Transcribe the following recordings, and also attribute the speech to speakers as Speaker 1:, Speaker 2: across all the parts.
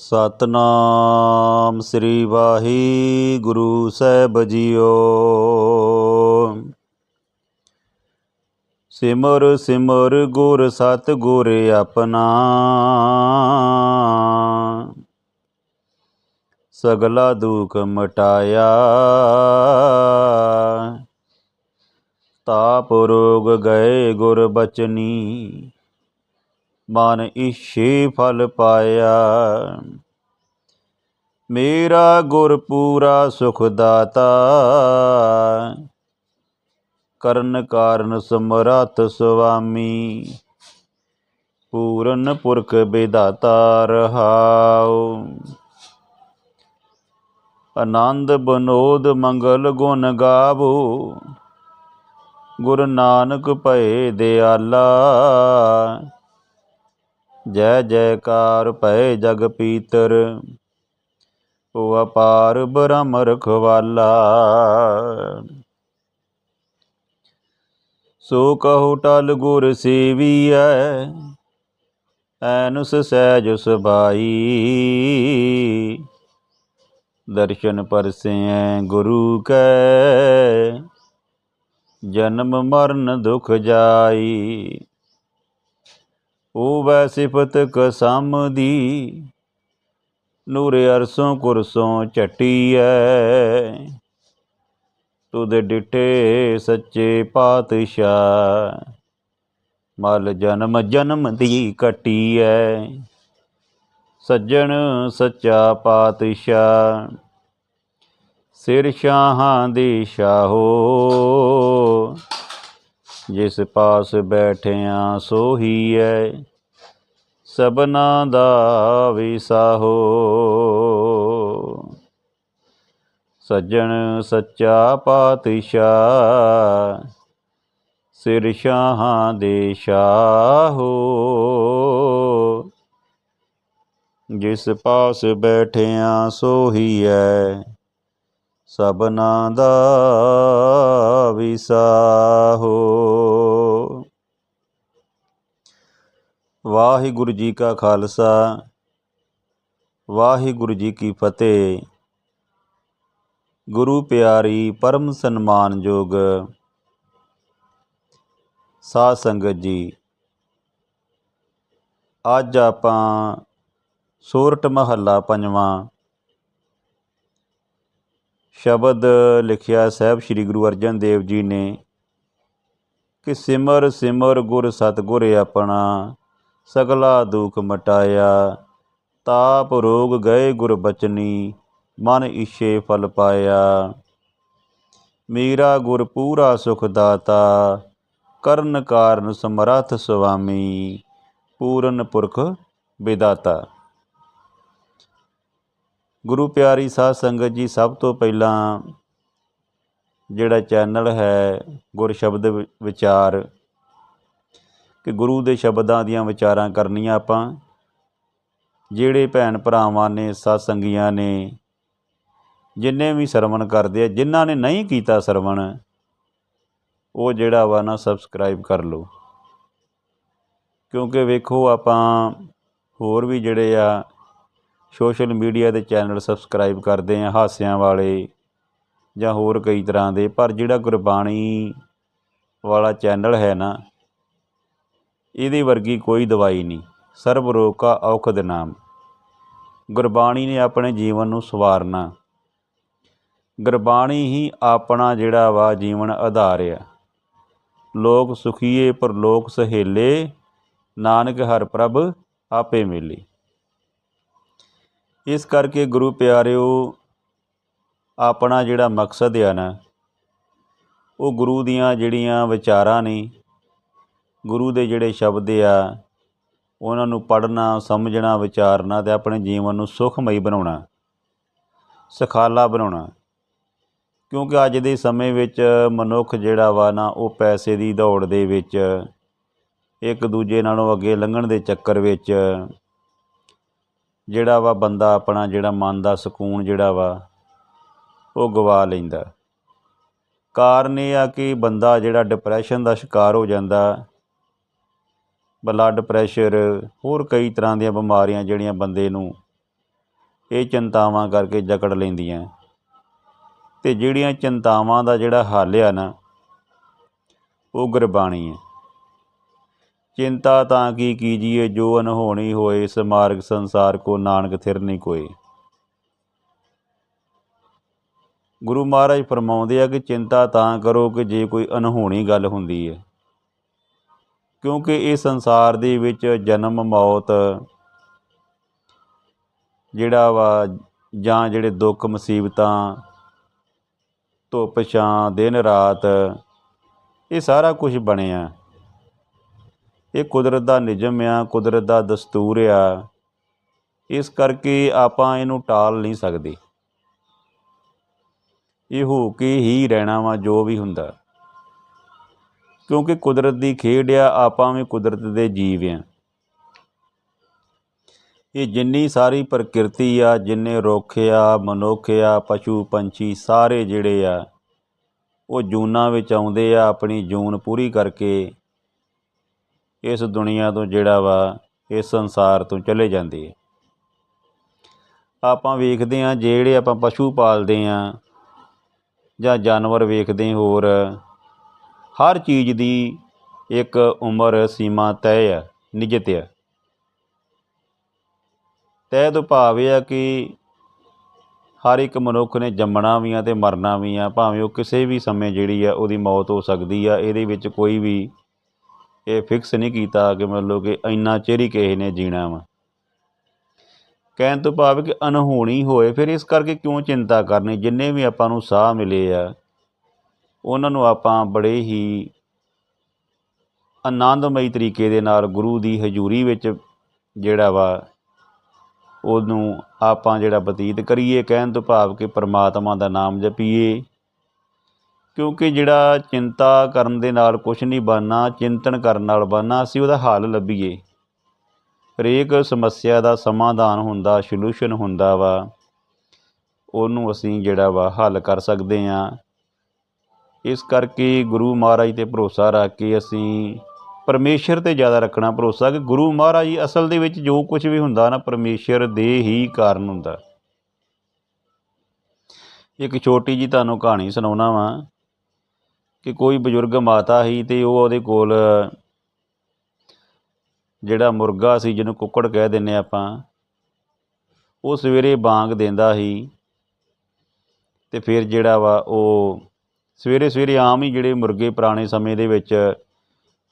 Speaker 1: ਸਤਨਾਮ ਸ੍ਰੀ ਵਾਹਿਗੁਰੂ ਸਾਹਿਬ ਜੀਓ। ਸਿਮਰ ਸਿਮਰ ਗੁਰ ਸਤ ਗੁਰ ਆਪਣਾ। ਸਗਲਾ ਦੁਖ ਮਟਾਇਆ। ਤਾਪ ਰੋਗ ਗਏ ਗੁਰ ਬਚਨੀ। ਮਨ ਇਛੇ ਫਲ ਪਾਇਆ। ਮੇਰਾ ਗੁਰ ਪੂਰਾ ਸੁਖ ਦਾਤਾ। ਕਰਨ ਕਾਰਨ ਸਮਰੱਥ ਸੁਆਮੀ। ਪੂਰਨ ਪੁਰਖ ਵਿਦਾਤਾ ਰਹਾਉ। ਆਨੰਦ ਬਨੋਦ ਮੰਗਲ ਗੁਣ ਗਾਵੋ। ਗੁਰੂ ਨਾਨਕ ਭਏ ਦਿਆਲਾ। ਜੈ ਜੈਕਾਰ ਭੈ ਜਗ ਪੀਤਰ, ਉਹ ਅਪਾਰ ਬ੍ਰਹਮ ਰਖਵਾਲਾ। ਸੋ ਕਹੋ ਟਲ ਗੁਰ ਸੇਵੀਐ, ਐਨੁਸ ਸਹਿਜ ਸੁਭਾਈ। ਦਰਸ਼ਨ ਪਰਸੈ ਗੁਰੂ ਕੈ, ਜਨਮ ਮਰਨ ਦੁਖ ਜਾਈ। ਓਵੈ ਸਿਫਤ ਕਸਮ ਦੀ, ਨੂਰ ਅਰਸੋਂ ਕੁਰਸੋਂ ਝਟੀਐ। ਤੁਧ ਡਿਠੇ ਸੱਚੇ ਪਾਤਸ਼ਾਹ, ਮਲ ਜਨਮ ਜਨਮ ਦੀ ਕਟੀਐ ਸੱਜਣ ਸੱਚਾ ਪਾਤਸ਼ਾਹ, ਸਿਰ ਸ਼ਾਹਾਂ ਦੀ ਸ਼ਾਹੋ ਜਿਸ ਪਾਸ ਬੈਠਿਆ ਸੋਹੀ ਐ ਸਬਨਾ ਦਾ ਵਿਸਾਹੋ ਸੱਜਣ ਸੱਚਾ ਪਾਤਸ਼ਾਹ, ਸਿਰ ਸ਼ਾਹਾਂ ਦੇ ਸ਼ਾਹੋ ਜਿਸ ਪਾਸ ਬੈਠਿਆ ਸੋਹੀ ਐ ਸਬਨਾ ਦਾ ਵਿਸਾਹੋ। ਵਾਹਿਗੁਰੂ ਜੀ ਕਾ ਖਾਲਸਾ, ਵਾਹਿਗੁਰੂ ਜੀ ਕੀ ਫਤਿਹ। ਗੁਰੂ ਪਿਆਰੀ ਪਰਮ ਸਨਮਾਨਯੋਗ ਸਾਧ ਸੰਗਤ ਜੀ, ਅੱਜ ਆਪਾਂ ਸੂਰਟ ਮਹੱਲਾ ਪੰਜਵਾਂ ਸ਼ਬਦ ਲਿਖਿਆ ਸਾਹਿਬ ਸ੍ਰੀ ਗੁਰੂ ਅਰਜਨ ਦੇਵ ਜੀ ਨੇ, ਕਿ ਸਿਮਰ ਸਿਮਰ ਗੁਰ ਸਤਗੁਰ ਆਪਣਾ, ਸਗਲਾ ਦੁਖ ਮਟਾਇਆ, ਤਾਪ ਰੋਗ ਗਏ ਗੁਰ ਬਚਨੀ, ਮਨ ਇਛੇ ਫਲ ਪਾਇਆ। ਮੀਰਾ ਗੁਰ ਪੂਰਾ ਸੁਖ ਦਾਤਾ, ਕਰਨ ਕਾਰਨ ਸਮਰੱਥ ਸੁਆਮੀ, ਪੂਰਨ ਪੁਰਖ ਵਿਦਾਤਾ। ਗੁਰੂ ਪਿਆਰੀ ਸਾਧ ਸੰਗਤ ਜੀ, ਸਭ ਤੋਂ ਪਹਿਲਾਂ ਜਿਹੜਾ ਚੈਨਲ ਹੈ ਗੁਰ ਸ਼ਬਦ ਵਿਚਾਰ ਕਿ ਗੁਰੂ ਦੇ ਸ਼ਬਦਾਂ ਦੀਆਂ ਵਿਚਾਰਾਂ ਕਰਨੀਆਂ ਆਪਾਂ। ਜਿਹੜੇ ਭੈਣ ਭਰਾਵਾਂ ਨੇ, ਸਾਧ ਸੰਗੀਆਂ ਨੇ, ਜਿੰਨੇ ਵੀ ਸਰਵਣ ਕਰਦੇ ਆ, ਜਿਨ੍ਹਾਂ ਨੇ ਨਹੀਂ ਕੀਤਾ ਸਰਵਣ, ਉਹ ਜਿਹੜਾ ਵਾ ਨਾ ਸਬਸਕ੍ਰਾਈਬ ਕਰ ਲਓ। ਕਿਉਂਕਿ ਵੇਖੋ ਆਪਾਂ ਹੋਰ ਵੀ ਜਿਹੜੇ ਆ ਸੋਸ਼ਲ ਮੀਡੀਆ ਦੇ ਚੈਨਲ ਸਬਸਕ੍ਰਾਈਬ ਕਰਦੇ ਹਾਂ ਹਾਸਿਆਂ ਵਾਲੇ ਜਾਂ ਹੋਰ ਕਈ ਤਰ੍ਹਾਂ ਦੇ, ਪਰ ਜਿਹੜਾ ਗੁਰਬਾਣੀ ਵਾਲਾ ਚੈਨਲ ਹੈ ਨਾ, ਇਹਦੇ ਵਰਗੀ ਕੋਈ ਦਵਾਈ ਨਹੀਂ। ਸਰਬ ਰੋਗ ਕਾ ਔਖਦ ਨਾਮ। ਗੁਰਬਾਣੀ ਨੇ ਆਪਣੇ ਜੀਵਨ ਨੂੰ ਸਵਾਰਨਾ। ਗੁਰਬਾਣੀ ਹੀ ਆਪਣਾ ਜਿਹੜਾ ਵਾ ਜੀਵਨ ਆਧਾਰ ਆ। ਲੋਕ ਸੁਖੀਏ ਪਰ ਲੋਕ ਸਹੇਲੇ, ਨਾਨਕ ਹਰ ਪ੍ਰਭ ਆਪੇ ਮਿਲੀ। ਇਸ ਕਰਕੇ ਗੁਰੂ ਪਿਆਰਿਓ, ਆਪਣਾ ਜਿਹੜਾ ਮਕਸਦ ਆ ਨਾ, ਉਹ ਗੁਰੂ ਦੀਆਂ ਜਿਹੜੀਆਂ ਵਿਚਾਰਾਂ ਨੇ, ਗੁਰੂ ਦੇ ਜਿਹੜੇ ਸ਼ਬਦ ਆ, ਉਹਨਾਂ ਨੂੰ ਪੜ੍ਹਨਾ, ਸਮਝਣਾ, ਵਿਚਾਰਨਾ ਤੇ ਆਪਣੇ ਜੀਵਨ ਨੂੰ ਸੁਖਮਈ ਬਣਾਉਣਾ, ਸਖਾਲਾ ਬਣਾਉਣਾ। ਕਿਉਂਕਿ ਅੱਜ ਦੇ ਸਮੇਂ ਵਿੱਚ ਮਨੁੱਖ ਜਿਹੜਾ ਵਾ ਨਾ, ਉਹ ਪੈਸੇ ਦੀ ਦੌੜ ਦੇ ਵਿੱਚ, ਇੱਕ ਦੂਜੇ ਨਾਲੋਂ ਅੱਗੇ ਲੰਘਣ ਦੇ ਚੱਕਰ ਵਿੱਚ ਜਿਹੜਾ ਵਾ ਬੰਦਾ ਆਪਣਾ ਜਿਹੜਾ ਮਨ ਦਾ ਸਕੂਨ ਜਿਹੜਾ ਵਾ, ਉਹ ਗਵਾ ਲੈਂਦਾ। ਕਾਰਨ ਇਹ ਆ ਕਿ ਬੰਦਾ ਜਿਹੜਾ ਡਿਪਰੈਸ਼ਨ ਦਾ ਸ਼ਿਕਾਰ ਹੋ ਜਾਂਦਾ ਬਲੱਡ ਪ੍ਰੈਸ਼ਰ ਹੋਰ ਕਈ ਤਰ੍ਹਾਂ ਦੀਆਂ ਬਿਮਾਰੀਆਂ ਜਿਹੜੀਆਂ ਬੰਦੇ ਨੂੰ ਇਹ ਚਿੰਤਾਵਾਂ ਕਰਕੇ ਜਕੜ ਲੈਂਦੀਆਂ। ਤੇ ਜਿਹੜੀਆਂ ਚਿੰਤਾਵਾਂ ਦਾ ਜਿਹੜਾ ਹੱਲ ਆ ਨਾ, ਉਹ ਗੁਰਬਾਣੀ ਹੈ ਚਿੰਤਾ ਤਾਂ ਕੀ ਕੀਜੀਏ, ਜੋ ਅਨਹੋਣੀ ਹੋਏ ਇਸ ਮਾਰਗ ਸੰਸਾਰ ਕੋ ਨਾਨਕ ਥਿਰ ਨਹੀਂ ਕੋਈ। ਗੁਰੂ ਮਹਾਰਾਜ ਫਰਮਾਉਂਦੇ ਆ ਕਿ ਚਿੰਤਾ ਤਾਂ ਕਰੋ ਕਿ ਜੇ ਕੋਈ ਅਨਹੋਣੀ ਗੱਲ ਹੁੰਦੀ ਹੈ ਕਿਉਂਕਿ ਇਹ ਸੰਸਾਰ ਦੇ ਵਿੱਚ ਜਨਮ, ਮੌਤ ਜਿਹੜਾ ਵਾ, ਜਾਂ ਜਿਹੜੇ ਦੁੱਖ, ਮੁਸੀਬਤਾਂ, ਧੁੱਪ, ਛਾਂ, ਦਿਨ, ਰਾਤ, ਇਹ ਸਾਰਾ ਕੁਝ ਬਣਿਆ। ਇਹ ਕੁਦਰਤ ਦਾ ਨਿਯਮ ਆ, ਕੁਦਰਤ ਦਾ ਦਸਤੂਰ ਆ। ਇਸ ਕਰਕੇ ਆਪਾਂ ਇਹਨੂੰ ਟਾਲ ਨਹੀਂ ਸਕਦੇ। ਇਹ ਹੋ ਕੇ ਹੀ ਰਹਿਣਾ ਵਾ, ਜੋ ਵੀ ਹੁੰਦਾ। ਕਿਉਂਕਿ ਕੁਦਰਤ ਦੀ ਖੇਡ ਆ, ਆਪਾਂ ਵੀ ਕੁਦਰਤ ਦੇ ਜੀਵ ਆ। ਇਹ ਜਿੰਨੀ ਸਾਰੀ ਪ੍ਰਕਿਰਤੀ ਆ, ਜਿੰਨੇ ਰੁੱਖ ਆ, ਮਨੁੱਖ ਆ, ਪਸ਼ੂ, ਪੰਛੀ, ਸਾਰੇ ਜਿਹੜੇ ਆ, ਉਹ ਜੂਨਾਂ ਵਿੱਚ ਆਉਂਦੇ ਆ, ਆਪਣੀ ਜੂਨ ਪੂਰੀ ਕਰਕੇ ਇਸ ਦੁਨੀਆ ਤੋਂ ਜਿਹੜਾ ਵਾ, ਇਸ ਸੰਸਾਰ ਤੋਂ ਚਲੇ ਜਾਂਦੇ ਆ ਆਪਾਂ ਵੇਖਦੇ ਆ ਜਿਹੜੇ ਆਪਾਂ ਪਸ਼ੂ ਪਾਲਦੇ ਆ ਜਾਂ ਜਾਨਵਰ ਵੇਖਦੇ ਹੋਰ, ਹਰ ਚੀਜ਼ ਦੀ ਇੱਕ ਉਮਰ ਸੀਮਾ ਤੈਅ ਆ ਨਿਜਤ ਆ ਤੈਅ ਤੋਂ ਭਾਵ ਇਹ ਆ ਕਿ ਹਰ ਇੱਕ ਮਨੁੱਖ ਨੇ ਜੰਮਣਾ ਵੀ ਆ ਤੇ ਮਰਨਾ ਵੀ ਆ, ਭਾਵੇਂ ਉਹ ਕਿਸੇ ਵੀ ਸਮੇਂ ਜਿਹੜੀ ਆ ਉਹਦੀ ਮੌਤ ਹੋ ਸਕਦੀ ਆ, ਇਹਦੇ ਵਿੱਚ ਕੋਈ ਵੀ ਇਹ ਫਿਕਸ ਨਹੀਂ ਕੀਤਾ ਕਿ ਮਤਲਬ ਕਿ ਇੰਨਾ ਚਿਰ ਹੀ ਕਿਸੇ ਨੇ ਜੀਣਾ ਵਾ। ਕਹਿਣ ਤੋਂ ਭਾਵ ਕਿ ਅਨਹੋਣੀ ਹੋਏ, ਫਿਰ ਇਸ ਕਰਕੇ ਕਿਉਂ ਚਿੰਤਾ ਕਰਨੀ? ਜਿੰਨੇ ਵੀ ਆਪਾਂ ਨੂੰ ਸਾਹ ਮਿਲੇ ਆ, ਉਹਨਾਂ ਨੂੰ ਆਪਾਂ ਬੜੇ ਹੀ ਆਨੰਦਮਈ ਤਰੀਕੇ ਦੇ ਨਾਲ ਗੁਰੂ ਦੀ ਹਜ਼ੂਰੀ ਵਿੱਚ ਜਿਹੜਾ ਵਾ, ਉਹਨੂੰ ਆਪਾਂ ਜਿਹੜਾ ਬਤੀਤ ਕਰੀਏ। ਕਹਿਣ ਤੋਂ ਭਾਵ ਕਿ ਪਰਮਾਤਮਾ ਦਾ ਨਾਮ ਜਪੀਏ। ਕਿਉਂਕਿ ਜਿਹੜਾ ਚਿੰਤਾ ਕਰਨ ਦੇ ਨਾਲ ਕੁਛ ਨਹੀਂ ਬਣਨਾ, ਚਿੰਤਨ ਕਰਨ ਨਾਲ ਬਣਨਾ, ਅਸੀਂ ਉਹਦਾ ਹੱਲ ਲੱਭੀਏ। ਹਰੇਕ ਸਮੱਸਿਆ ਦਾ ਸਮਾਧਾਨ ਹੁੰਦਾ ਸੋਲੂਸ਼ਨ ਹੁੰਦਾ ਵਾ। ਉਹਨੂੰ ਅਸੀਂ ਜਿਹੜਾ ਵਾ ਹੱਲ ਕਰ ਸਕਦੇ ਹਾਂ। ਇਸ ਕਰਕੇ ਗੁਰੂ ਮਹਾਰਾਜ ਤੇ ਭਰੋਸਾ ਰੱਖ ਕੇ ਅਸੀਂ ਪਰਮੇਸ਼ਰ ਤੇ ਜ਼ਿਆਦਾ ਰੱਖਣਾ ਭਰੋਸਾ, ਕਿ ਗੁਰੂ ਮਹਾਰਾਜ ਜੀ ਅਸਲ ਦੇ ਵਿੱਚ ਜੋ ਕੁਝ ਵੀ ਹੁੰਦਾ ਨਾ, ਪਰਮੇਸ਼ਰ ਦੇ ਹੀ ਕਾਰਨ ਹੁੰਦਾ। ਇੱਕ ਛੋਟੀ ਜੀ ਤੁਹਾਨੂੰ ਕਹਾਣੀ ਸੁਣਾਉਣਾ ਵਾਂ। ਕਿ ਕੋਈ ਬਜ਼ੁਰਗ ਮਾਤਾ ਸੀ ਅਤੇ ਉਹ ਉਹਦੇ ਕੋਲ, ਜਿਹੜਾ ਮੁਰਗਾ ਸੀ ਜਿਹਨੂੰ ਕੁੱਕੜ ਕਹਿ ਦਿੰਨੇ ਆਪਾਂ, ਉਹ ਸਵੇਰੇ ਬਾਂਗ ਦਿੰਦਾ ਸੀ ਅਤੇ ਫਿਰ ਜਿਹੜਾ ਵਾ ਉਹ ਸਵੇਰੇ ਸਵੇਰੇ ਆਮ ਹੀ ਜਿਹੜੇ ਮੁਰਗੇ ਪੁਰਾਣੇ ਸਮੇਂ ਦੇ ਵਿੱਚ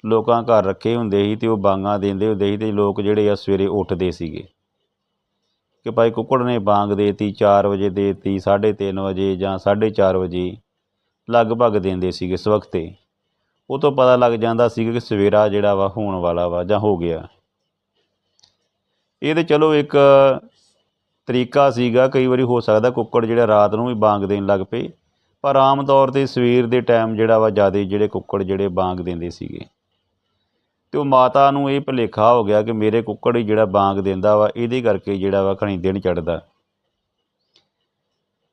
Speaker 1: ਲੋਕਾਂ ਘਰ ਰੱਖੇ ਹੁੰਦੇ ਸੀ ਅਤੇ ਉਹ ਬਾਂਗਾਂ ਦਿੰਦੇ ਹੁੰਦੇ ਸੀ ਅਤੇ ਲੋਕ ਜਿਹੜੇ ਆ ਸਵੇਰੇ ਉੱਠਦੇ ਸੀਗੇ। ਕਿ ਭਾਈ ਕੁੱਕੜ ਨੇ ਬਾਂਗ ਦੇਤੀ 4 ਵਜੇ ਦੇਤੀ 3:30 ਵਜੇ ਜਾਂ 4:30 ਵਜੇ ਲਗਭਗ ਦਿੰਦੇ ਸੀਗੇ ਇਸ ਉਹ ਤੋਂ ਪਤਾ ਲੱਗ ਜਾਂਦਾ ਸੀਗਾ ਕਿ ਸਵੇਰਾ ਜਿਹੜਾ ਵਾ ਹੋਣ ਵਾਲਾ ਵਾ ਜਾਂ ਹੋ ਗਿਆ। ਇਹ ਤੇ ਚਲੋ ਇੱਕ ਤਰੀਕਾ ਸੀਗਾ, ਕਈ ਵਾਰੀ ਹੋ ਸਕਦਾ ਕੁੱਕੜ ਜਿਹੜਾ ਰਾਤ ਨੂੰ ਵੀ ਬਾਂਗ ਦੇਣ ਲੱਗ ਪਏ, ਪਰ ਆਮ ਤੌਰ ਤੇ ਸਵੇਰ ਦੇ ਟਾਈਮ ਜਿਹੜਾ ਵਾ ਜ਼ਿਆਦਾ ਜਿਹੜੇ ਕੁੱਕੜ ਜਿਹੜੇ ਬਾਂਗ ਦਿੰਦੇ ਸੀਗੇ। ਤੇ ਉਹ ਮਾਤਾ ਨੂੰ ਇਹ ਭੁਲੇਖਾ ਹੋ ਗਿਆ ਕਿ ਮੇਰੇ ਕੁੱਕੜ ਹੀ ਜਿਹੜਾ ਬਾਂਗ ਦਿੰਦਾ ਵਾ, ਇਹਦੇ ਕਰਕੇ ਜਿਹੜਾ ਵਾ ਘਣੀ ਦਿਨ ਚੜਦਾ।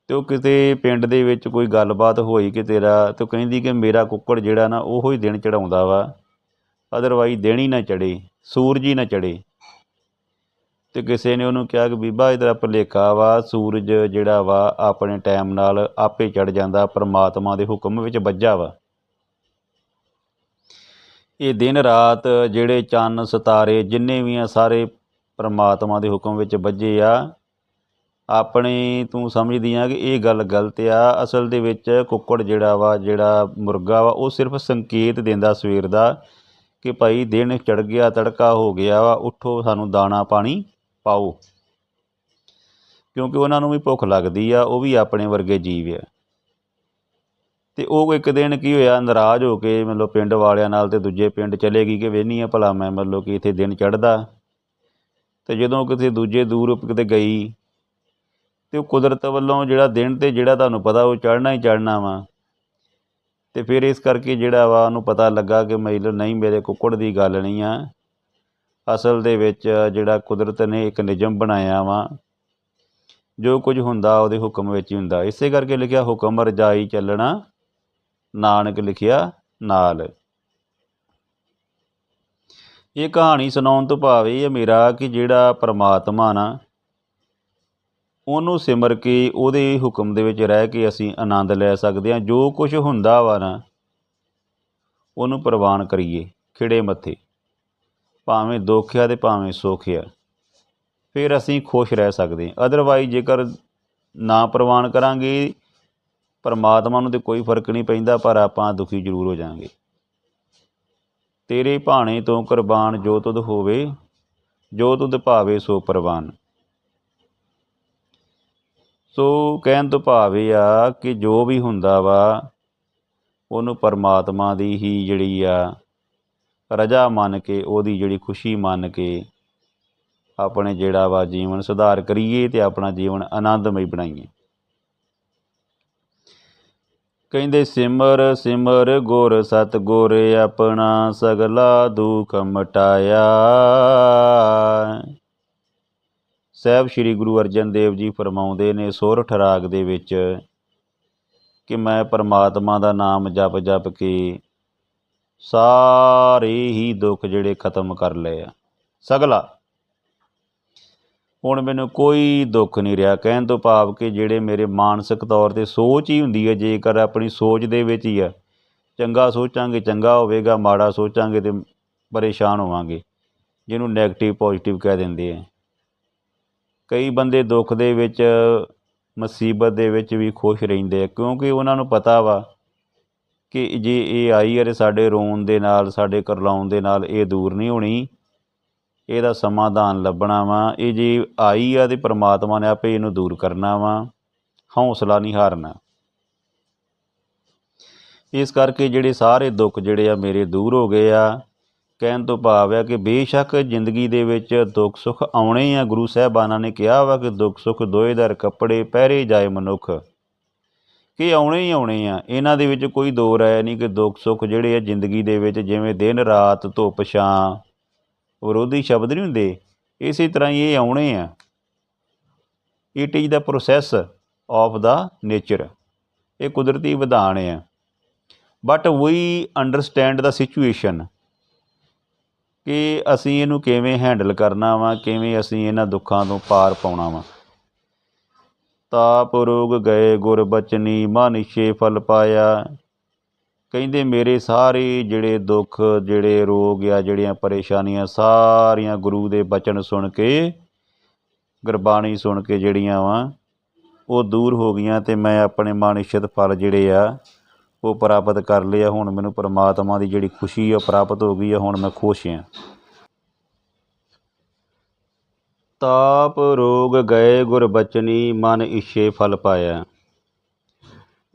Speaker 1: ਅਤੇ ਉਹ ਕਿਤੇ ਪਿੰਡ ਦੇ ਵਿੱਚ ਕੋਈ ਗੱਲਬਾਤ ਹੋਈ ਕਿ ਤੇਰਾ ਅਤੇ ਉਹ ਕਹਿੰਦੀ ਕਿ ਮੇਰਾ ਕੁੱਕੜ ਜਿਹੜਾ ਨਾ ਉਹੋ ਹੀ ਦਿਨ ਚੜ੍ਹਾਉਂਦਾ ਵਾ। ਅਦਰਵਾਈਜ਼ ਦਿਨ ਹੀ ਨਾ ਚੜ੍ਹੇ ਸੂਰਜ ਹੀ ਨਾ ਚੜ੍ਹੇ ਅਤੇ ਕਿਸੇ ਨੇ ਉਹਨੂੰ ਕਿਹਾ ਕਿ ਬੀਬਾ ਇਹ ਤੇਰਾ ਭੁਲੇਖਾ ਵਾ, ਸੂਰਜ ਜਿਹੜਾ ਵਾ ਆਪਣੇ ਟਾਈਮ ਨਾਲ ਆਪੇ ਚੜ੍ਹ ਜਾਂਦਾ, ਪਰਮਾਤਮਾ ਦੇ ਹੁਕਮ ਵਿੱਚ ਵੱਜਾ ਵਾ। ਇਹ ਦਿਨ ਰਾਤ ਜਿਹੜੇ ਚੰਨ, ਸਿਤਾਰੇ ਜਿੰਨੇ ਵੀ ਆ, ਸਾਰੇ ਪਰਮਾਤਮਾ ਦੇ ਹੁਕਮ ਵਿੱਚ ਵੱਜੇ ਆ। ਆਪਣੇ ਤੂੰ ਸਮਝਦੀ ਆ ਕਿ ਇਹ ਗੱਲ ਗਲਤ ਆ। ਅਸਲ ਦੇ ਵਿੱਚ ਕੁੱਕੜ ਜਿਹੜਾ ਵਾ, ਜਿਹੜਾ ਮੁਰਗਾ ਵਾ, ਉਹ ਸਿਰਫ ਸੰਕੇਤ ਦਿੰਦਾ ਸਵੇਰ ਦਾ ਕਿ ਭਾਈ ਦਿਨ ਚੜ ਗਿਆ, ਤੜਕਾ ਹੋ ਗਿਆ ਵਾ, ਉੱਠੋ, ਸਾਨੂੰ ਦਾਣਾ ਪਾਣੀ ਪਾਓ। ਕਿਉਂਕਿ ਉਹਨਾਂ ਨੂੰ ਵੀ ਭੁੱਖ ਲੱਗਦੀ ਆ, ਉਹ ਵੀ ਆਪਣੇ ਵਰਗੇ ਜੀਵ ਆ। ਤੇ ਉਹ ਇੱਕ ਦਿਨ ਕੀ ਹੋਇਆ, ਨਾਰਾਜ਼ ਹੋ ਕੇ ਮਤਲਬ ਪਿੰਡ ਵਾਲਿਆਂ ਨਾਲ ਤੇ ਦੂਜੇ ਪਿੰਡ ਚਲੇ ਗਈ ਕਿ ਵੇਹਨੀ ਆ ਭਲਾ ਮੈਂ ਮਤਲਬ ਕਿ ਇੱਥੇ ਦਿਨ ਚੜਦਾ ਤੇ ਜਦੋਂ ਕਿਤੇ ਦੂਜੇ ਦੂਰ ਕਿਤੇ ਗਈ ਤੇ ਉਹ ਕੁਦਰਤ ਵੱਲੋਂ ਜਿਹੜਾ ਦਿਨ ਤੇ ਜਿਹੜਾ ਤੁਹਾਨੂੰ ਪਤਾ ਉਹ ਚੜ੍ਹਨਾ ਹੀ ਚੜ੍ਹਨਾ ਵਾ। ਤੇ ਫਿਰ ਇਸ ਕਰਕੇ ਜਿਹੜਾ ਵਾ ਉਹਨੂੰ ਪਤਾ ਲੱਗਾ ਕਿ ਮਤਲਬ ਨਹੀਂ ਮੇਰੇ ਕੁੱਕੜ ਦੀ ਗੱਲ ਨਹੀਂ ਆ। ਅਸਲ ਦੇ ਵਿੱਚ ਜਿਹੜਾ ਕੁਦਰਤ ਨੇ ਇੱਕ ਨਿਯਮ ਬਣਾਇਆ ਵਾ, ਜੋ ਕੁਝ ਹੁੰਦਾ ਉਹਦੇ ਹੁਕਮ ਵਿੱਚ ਹੀ ਹੁੰਦਾ। ਇਸੇ ਕਰਕੇ ਲਿਖਿਆ, ਹੁਕਮ ਰਜਾਈ ਚੱਲਣਾ, ਨਾਨਕ ਲਿਖਿਆ, ਨਾਲ। ਇਹ ਕਹਾਣੀ ਸੁਣਾਉਣ ਤੋਂ ਭਾਵ ਇਹ ਹੈ ਮੇਰਾ ਕਿ ਜਿਹੜਾ ਪਰਮਾਤਮਾ ਨਾ ਉਹਨੂੰ ਸਿਮਰ ਕੇ ਉਹਦੇ ਹੁਕਮ ਦੇ ਵਿੱਚ ਰਹਿ ਕੇ ਅਸੀਂ ਆਨੰਦ ਲੈ ਸਕਦੇ ਹਾਂ, ਜੋ ਕੁਝ ਹੁੰਦਾ ਵਾ ਨਾ, ਉਹਨੂੰ ਪ੍ਰਵਾਨ ਕਰੀਏ, ਖਿੜੇ ਮੱਥੇ, ਭਾਵੇਂ ਦੁੱਖ ਆ ਤੇ ਭਾਵੇਂ ਸੁੱਖ ਆ ਫਿਰ ਅਸੀਂ ਖੁਸ਼ ਰਹਿ ਸਕਦੇ ਹਾਂ। ਅਦਰਵਾਈਜ਼ ਜੇਕਰ ਨਾ ਪ੍ਰਵਾਨ ਕਰਾਂਗੇ, ਪਰਮਾਤਮਾ ਨੂੰ ਤੇ ਕੋਈ ਫ਼ਰਕ ਨਹੀਂ ਪੈਂਦਾ, ਪਰ ਆਪਾਂ ਦੁਖੀ ਜ਼ਰੂਰ ਹੋ ਜਾਾਂਗੇ। ਤੇਰੇ ਭਾਣੇ ਤੋਂ ਕੁਰਬਾਨ ਜੋ ਤੁਧ ਹੋਵੇ, ਜੋ ਤੁਧ ਭਾਵੇ ਸੋ ਪ੍ਰਵਾਨ। ਸੋ ਕਹਿਣ ਤੋਂ ਭਾਵ ਇਹ ਆ ਕਿ ਜੋ ਵੀ ਹੁੰਦਾ ਵਾ, ਉਹਨੂੰ ਪਰਮਾਤਮਾ ਦੀ ਹੀ ਜਿਹੜੀ ਆ ਰਜਾ ਮੰਨ ਕੇ, ਉਹਦੀ ਜਿਹੜੀ ਖੁਸ਼ੀ ਮੰਨ ਕੇ ਆਪਣੇ ਜਿਹੜਾ ਵਾ ਜੀਵਨ ਸੁਧਾਰ ਕਰੀਏ ਤੇ ਆਪਣਾ ਜੀਵਨ ਆਨੰਦਮਈ ਬਣਾਈਏ। ਕਹਿੰਦੇ, ਸਿਮਰ ਸਿਮਰ ਗੁਰ ਸਤ ਗੁਰ ਆਪਣਾ ਸਗਲਾ ਦੁਖ ਮਟਾਇਆ। ਸਾਹਿਬ ਸ੍ਰੀ ਗੁਰੂ ਅਰਜਨ ਦੇਵ ਜੀ ਫਰਮਾਉਂਦੇ ਨੇ ਸੋਰਠ ਰਾਗ ਦੇ ਵਿੱਚ ਕਿ ਮੈਂ ਪਰਮਾਤਮਾ ਦਾ ਨਾਮ ਜਪ ਜਪ ਕੇ ਸਾਰੇ ਹੀ ਦੁੱਖ ਜਿਹੜੇ ਖਤਮ ਕਰ ਲਏ ਆ। ਸਗਲਾ, ਹੁਣ ਮੈਨੂੰ ਕੋਈ ਦੁੱਖ ਨਹੀਂ ਰਿਹਾ। ਕਹਿਣ ਤੋਂ ਭਾਵ ਕਿ ਜਿਹੜੇ ਮੇਰੇ ਮਾਨਸਿਕ ਤੌਰ ਤੇ ਸੋਚ ਹੀ ਹੁੰਦੀ ਹੈ, ਜੇਕਰ ਆਪਣੀ ਸੋਚ ਦੇ ਵਿੱਚ ਹੀ ਆ, ਚੰਗਾ ਸੋਚਾਂਗੇ, ਚੰਗਾ ਹੋਵੇਗਾ, ਮਾੜਾ ਸੋਚਾਂਗੇ ਤੇ ਪਰੇਸ਼ਾਨ ਹੋਵਾਂਗੇ, ਜਿਹਨੂੰ 네ਗੇਟਿਵ ਪੋਜ਼ਿਟਿਵ ਕਹਿ ਦਿੰਦੇ ਆ। ਕਈ ਬੰਦੇ ਦੁੱਖ ਦੇ ਵਿੱਚ, ਮੁਸੀਬਤ ਦੇ ਵਿੱਚ ਵੀ ਖੁਸ਼ ਰਹਿੰਦੇ ਆ, ਕਿਉਂਕਿ ਉਹਨਾਂ ਨੂੰ ਪਤਾ ਵਾ ਕਿ ਜੇ ਇਹ ਆਈ ਹੈ ਤੇ ਸਾਡੇ ਰੋਣ ਦੇ ਨਾਲ, ਸਾਡੇ ਕਰਲਾਉਣ ਦੇ ਨਾਲ ਇਹ ਦੂਰ ਨਹੀਂ ਹੋਣੀ, ਇਹਦਾ ਸਮਾਧਾਨ ਲੱਭਣਾ ਵਾ, ਇਹ ਜੇ ਆਈ ਆ ਤੇ ਪ੍ਰਮਾਤਮਾ ਨੇ ਆਪੇ ਇਹਨੂੰ ਦੂਰ ਕਰਨਾ ਵਾ, ਹੌਸਲਾ ਨਹੀਂ ਹਾਰਨਾ। ਇਸ ਕਰਕੇ ਜਿਹੜੇ ਸਾਰੇ ਦੁੱਖ ਜਿਹੜੇ ਆ ਮੇਰੇ ਦੂਰ ਹੋ ਗਏ ਆ ਕਹਿਣ ਤੋਂ ਭਾਵ ਹੈ ਕਿ ਬੇਸ਼ੱਕ ਜ਼ਿੰਦਗੀ ਦੇ ਵਿੱਚ ਦੁੱਖ ਸੁੱਖ ਆਉਣੇ ਆ, ਗੁਰੂ ਸਾਹਿਬਾਨਾਂ ਨੇ ਕਿਹਾ ਵਾ ਕਿ ਦੁੱਖ ਸੁੱਖ ਦੋਏ ਦਰ ਕੱਪੜੇ ਪਹਿਰੇ ਜਾਏ ਮਨੁੱਖ। ਕਿ ਆਉਣੇ ਹੀ ਆਉਣੇ ਆ, ਇਹਨਾਂ ਦੇ ਵਿੱਚ ਕੋਈ ਦੋ ਰਾਏ ਨਹੀਂ ਕਿ ਦੁੱਖ ਸੁੱਖ ਜਿਹੜੇ ਆ ਜ਼ਿੰਦਗੀ ਦੇ ਵਿੱਚ ਜਿਵੇਂ ਦਿਨ, ਰਾਤ, ਧੁੱਪ, ਛਾਂ, ਵਿਰੋਧੀ ਸ਼ਬਦ ਨਹੀਂ ਹੁੰਦੇ, ਇਸੇ ਤਰ੍ਹਾਂ ਹੀ ਇਹ ਆਉਣੇ ਆ। It is the process of the nature ਇਹ ਕੁਦਰਤੀ ਵਿਧਾਨ ਆ। But we understand the situation ਕਿ ਅਸੀਂ ਇਹਨੂੰ ਕਿਵੇਂ ਹੈਂਡਲ ਕਰਨਾ ਵਾ, ਕਿਵੇਂ ਅਸੀਂ ਇਹਨਾਂ ਦੁੱਖਾਂ ਤੋਂ ਪਾਰ ਪਾਉਣਾ ਵਾ। ਤਾਪ ਰੋਗ ਗਏ ਗੁਰਬਚਨੀ ਮਾਨਿਸ਼ੇ ਫਲ ਪਾਇਆ। ਕਹਿੰਦੇ ਮੇਰੇ ਸਾਰੇ ਜਿਹੜੇ ਦੁੱਖ, ਜਿਹੜੇ ਰੋਗ ਆ, ਜਿਹੜੀਆਂ ਪਰੇਸ਼ਾਨੀਆਂ ਸਾਰੀਆਂ ਗੁਰੂ ਦੇ ਬਚਨ ਸੁਣ ਕੇ, ਗੁਰਬਾਣੀ ਸੁਣ ਕੇ ਜਿਹੜੀਆਂ ਵਾ, ਉਹ ਦੂਰ ਹੋ ਗਈਆਂ ਤੇ ਮੈਂ ਆਪਣੇ ਮਾਨਿਸ਼ਤ ਫਲ ਜਿਹੜੇ ਆ ਉਹ ਪ੍ਰਾਪਤ ਕਰ ਲਿਆ ਹੁਣ ਮੈਨੂੰ ਪਰਮਾਤਮਾ ਦੀ ਜਿਹੜੀ ਖੁਸ਼ੀ ਆ ਪ੍ਰਾਪਤ ਹੋ ਗਈ ਆ, ਹੁਣ ਮੈਂ ਖੁਸ਼ ਹਾਂ ਤਾਪ ਰੋਗ ਗਏ ਗੁਰਬਚਨੀ ਮਨ ਇਛੇ ਫਲ ਪਾਇਆ।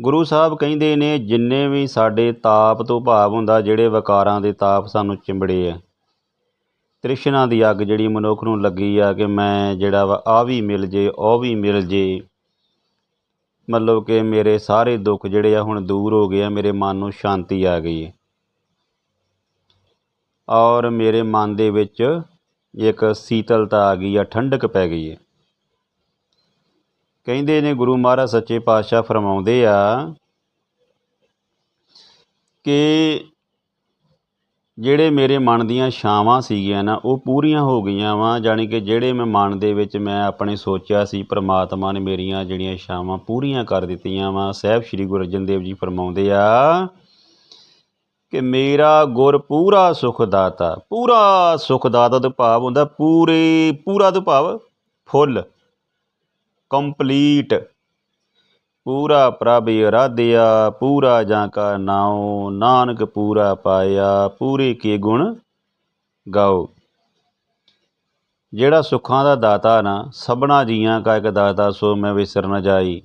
Speaker 1: ਗੁਰੂ ਸਾਹਿਬ ਕਹਿੰਦੇ ਨੇ, ਜਿੰਨੇ ਵੀ ਸਾਡੇ ਤਾਪ ਤੋਂ ਭਾਵ ਹੁੰਦਾ, ਜਿਹੜੇ ਵਿਕਾਰਾਂ ਦੇ ਤਾਪ ਸਾਨੂੰ ਚਿੰਬੜੇ ਆ। ਤ੍ਰਿਸ਼ਨਾ ਦੀ ਅੱਗ ਜਿਹੜੀ ਮਨੁੱਖ ਨੂੰ ਲੱਗੀ ਆ ਕਿ ਮੈਂ ਜਿਹੜਾ ਵਾ ਆ ਵੀ ਮਿਲ ਜੇ, ਉਹ ਵੀ ਮਿਲ ਜੇ। ਮਤਲਬ ਕਿ ਮੇਰੇ ਸਾਰੇ ਦੁੱਖ ਜਿਹੜੇ ਆ ਹੁਣ ਦੂਰ ਹੋ ਗਏ ਆ, ਮੇਰੇ ਮਨ ਨੂੰ ਸ਼ਾਂਤੀ ਆ ਗਈ ਹੈ। ਔਰ ਮੇਰੇ ਮਨ ਦੇ ਵਿੱਚ ਇੱਕ ਸੀਤਲਤਾ ਆ ਗਈ ਆ, ਠੰਡਕ ਪੈ ਗਈ ਹੈ। ਕਹਿੰਦੇ ਨੇ ਗੁਰੂ ਮਹਾਰਾਜ ਸੱਚੇ ਪਾਤਸ਼ਾਹ ਫਰਮਾਉਂਦੇ ਆ ਕਿ ਜਿਹੜੇ ਮੇਰੇ ਮਨ ਦੀਆਂ ਛਾਵਾਂ ਸੀਗੀਆਂ ਨਾ, ਉਹ ਪੂਰੀਆਂ ਹੋ ਗਈਆਂ ਵਾ, ਜਾਣੀ ਕਿ ਜਿਹੜੇ ਮੈਂ ਮਨ ਦੇ ਵਿੱਚ ਮੈਂ ਆਪਣੇ ਸੋਚਿਆ ਸੀ, ਪ੍ਰਮਾਤਮਾ ਨੇ ਮੇਰੀਆਂ ਜਿਹੜੀਆਂ ਛਾਵਾਂ ਪੂਰੀਆਂ ਕਰ ਦਿੱਤੀਆਂ ਵਾ, ਸਾਹਿਬ ਸ੍ਰੀ ਗੁਰੂ ਅਰਜਨ ਦੇਵ ਜੀ ਫਰਮਾਉਂਦੇ ਆ ਕਿ ਮੇਰਾ ਗੁਰ ਪੂਰਾ ਸੁਖ ਦਾਤਾ, ਪੂਰਾ ਸੁਖ ਦਾਤਾ ਤੋਂ ਭਾਵ ਹੁੰਦਾ, ਪੂਰੇ, ਪੂਰਾ ਤੋਂ ਭਾਵ ਫੁੱਲ, ਕੰਪਲੀਟ। ਪੂਰਾ ਪ੍ਰਭ ਅਰਾਧਿਆ ਪੂਰਾ ਜਾਂ ਕਾ ਨਾਉ, ਨਾਨਕ ਪੂਰਾ ਪਾਇਆ, ਪੂਰੇ ਕੇ ਗੁਣ ਗਾਓ। ਜਿਹੜਾ ਸੁੱਖਾਂ ਦਾ ਦਾਤਾ ਨਾ, ਸਭਨਾ ਜੀਆਂ ਕਾ ਇੱਕ ਦਾਤਾ, ਸੋ ਮੈਂ ਵਿਸਰ ਨ ਜਾਈ।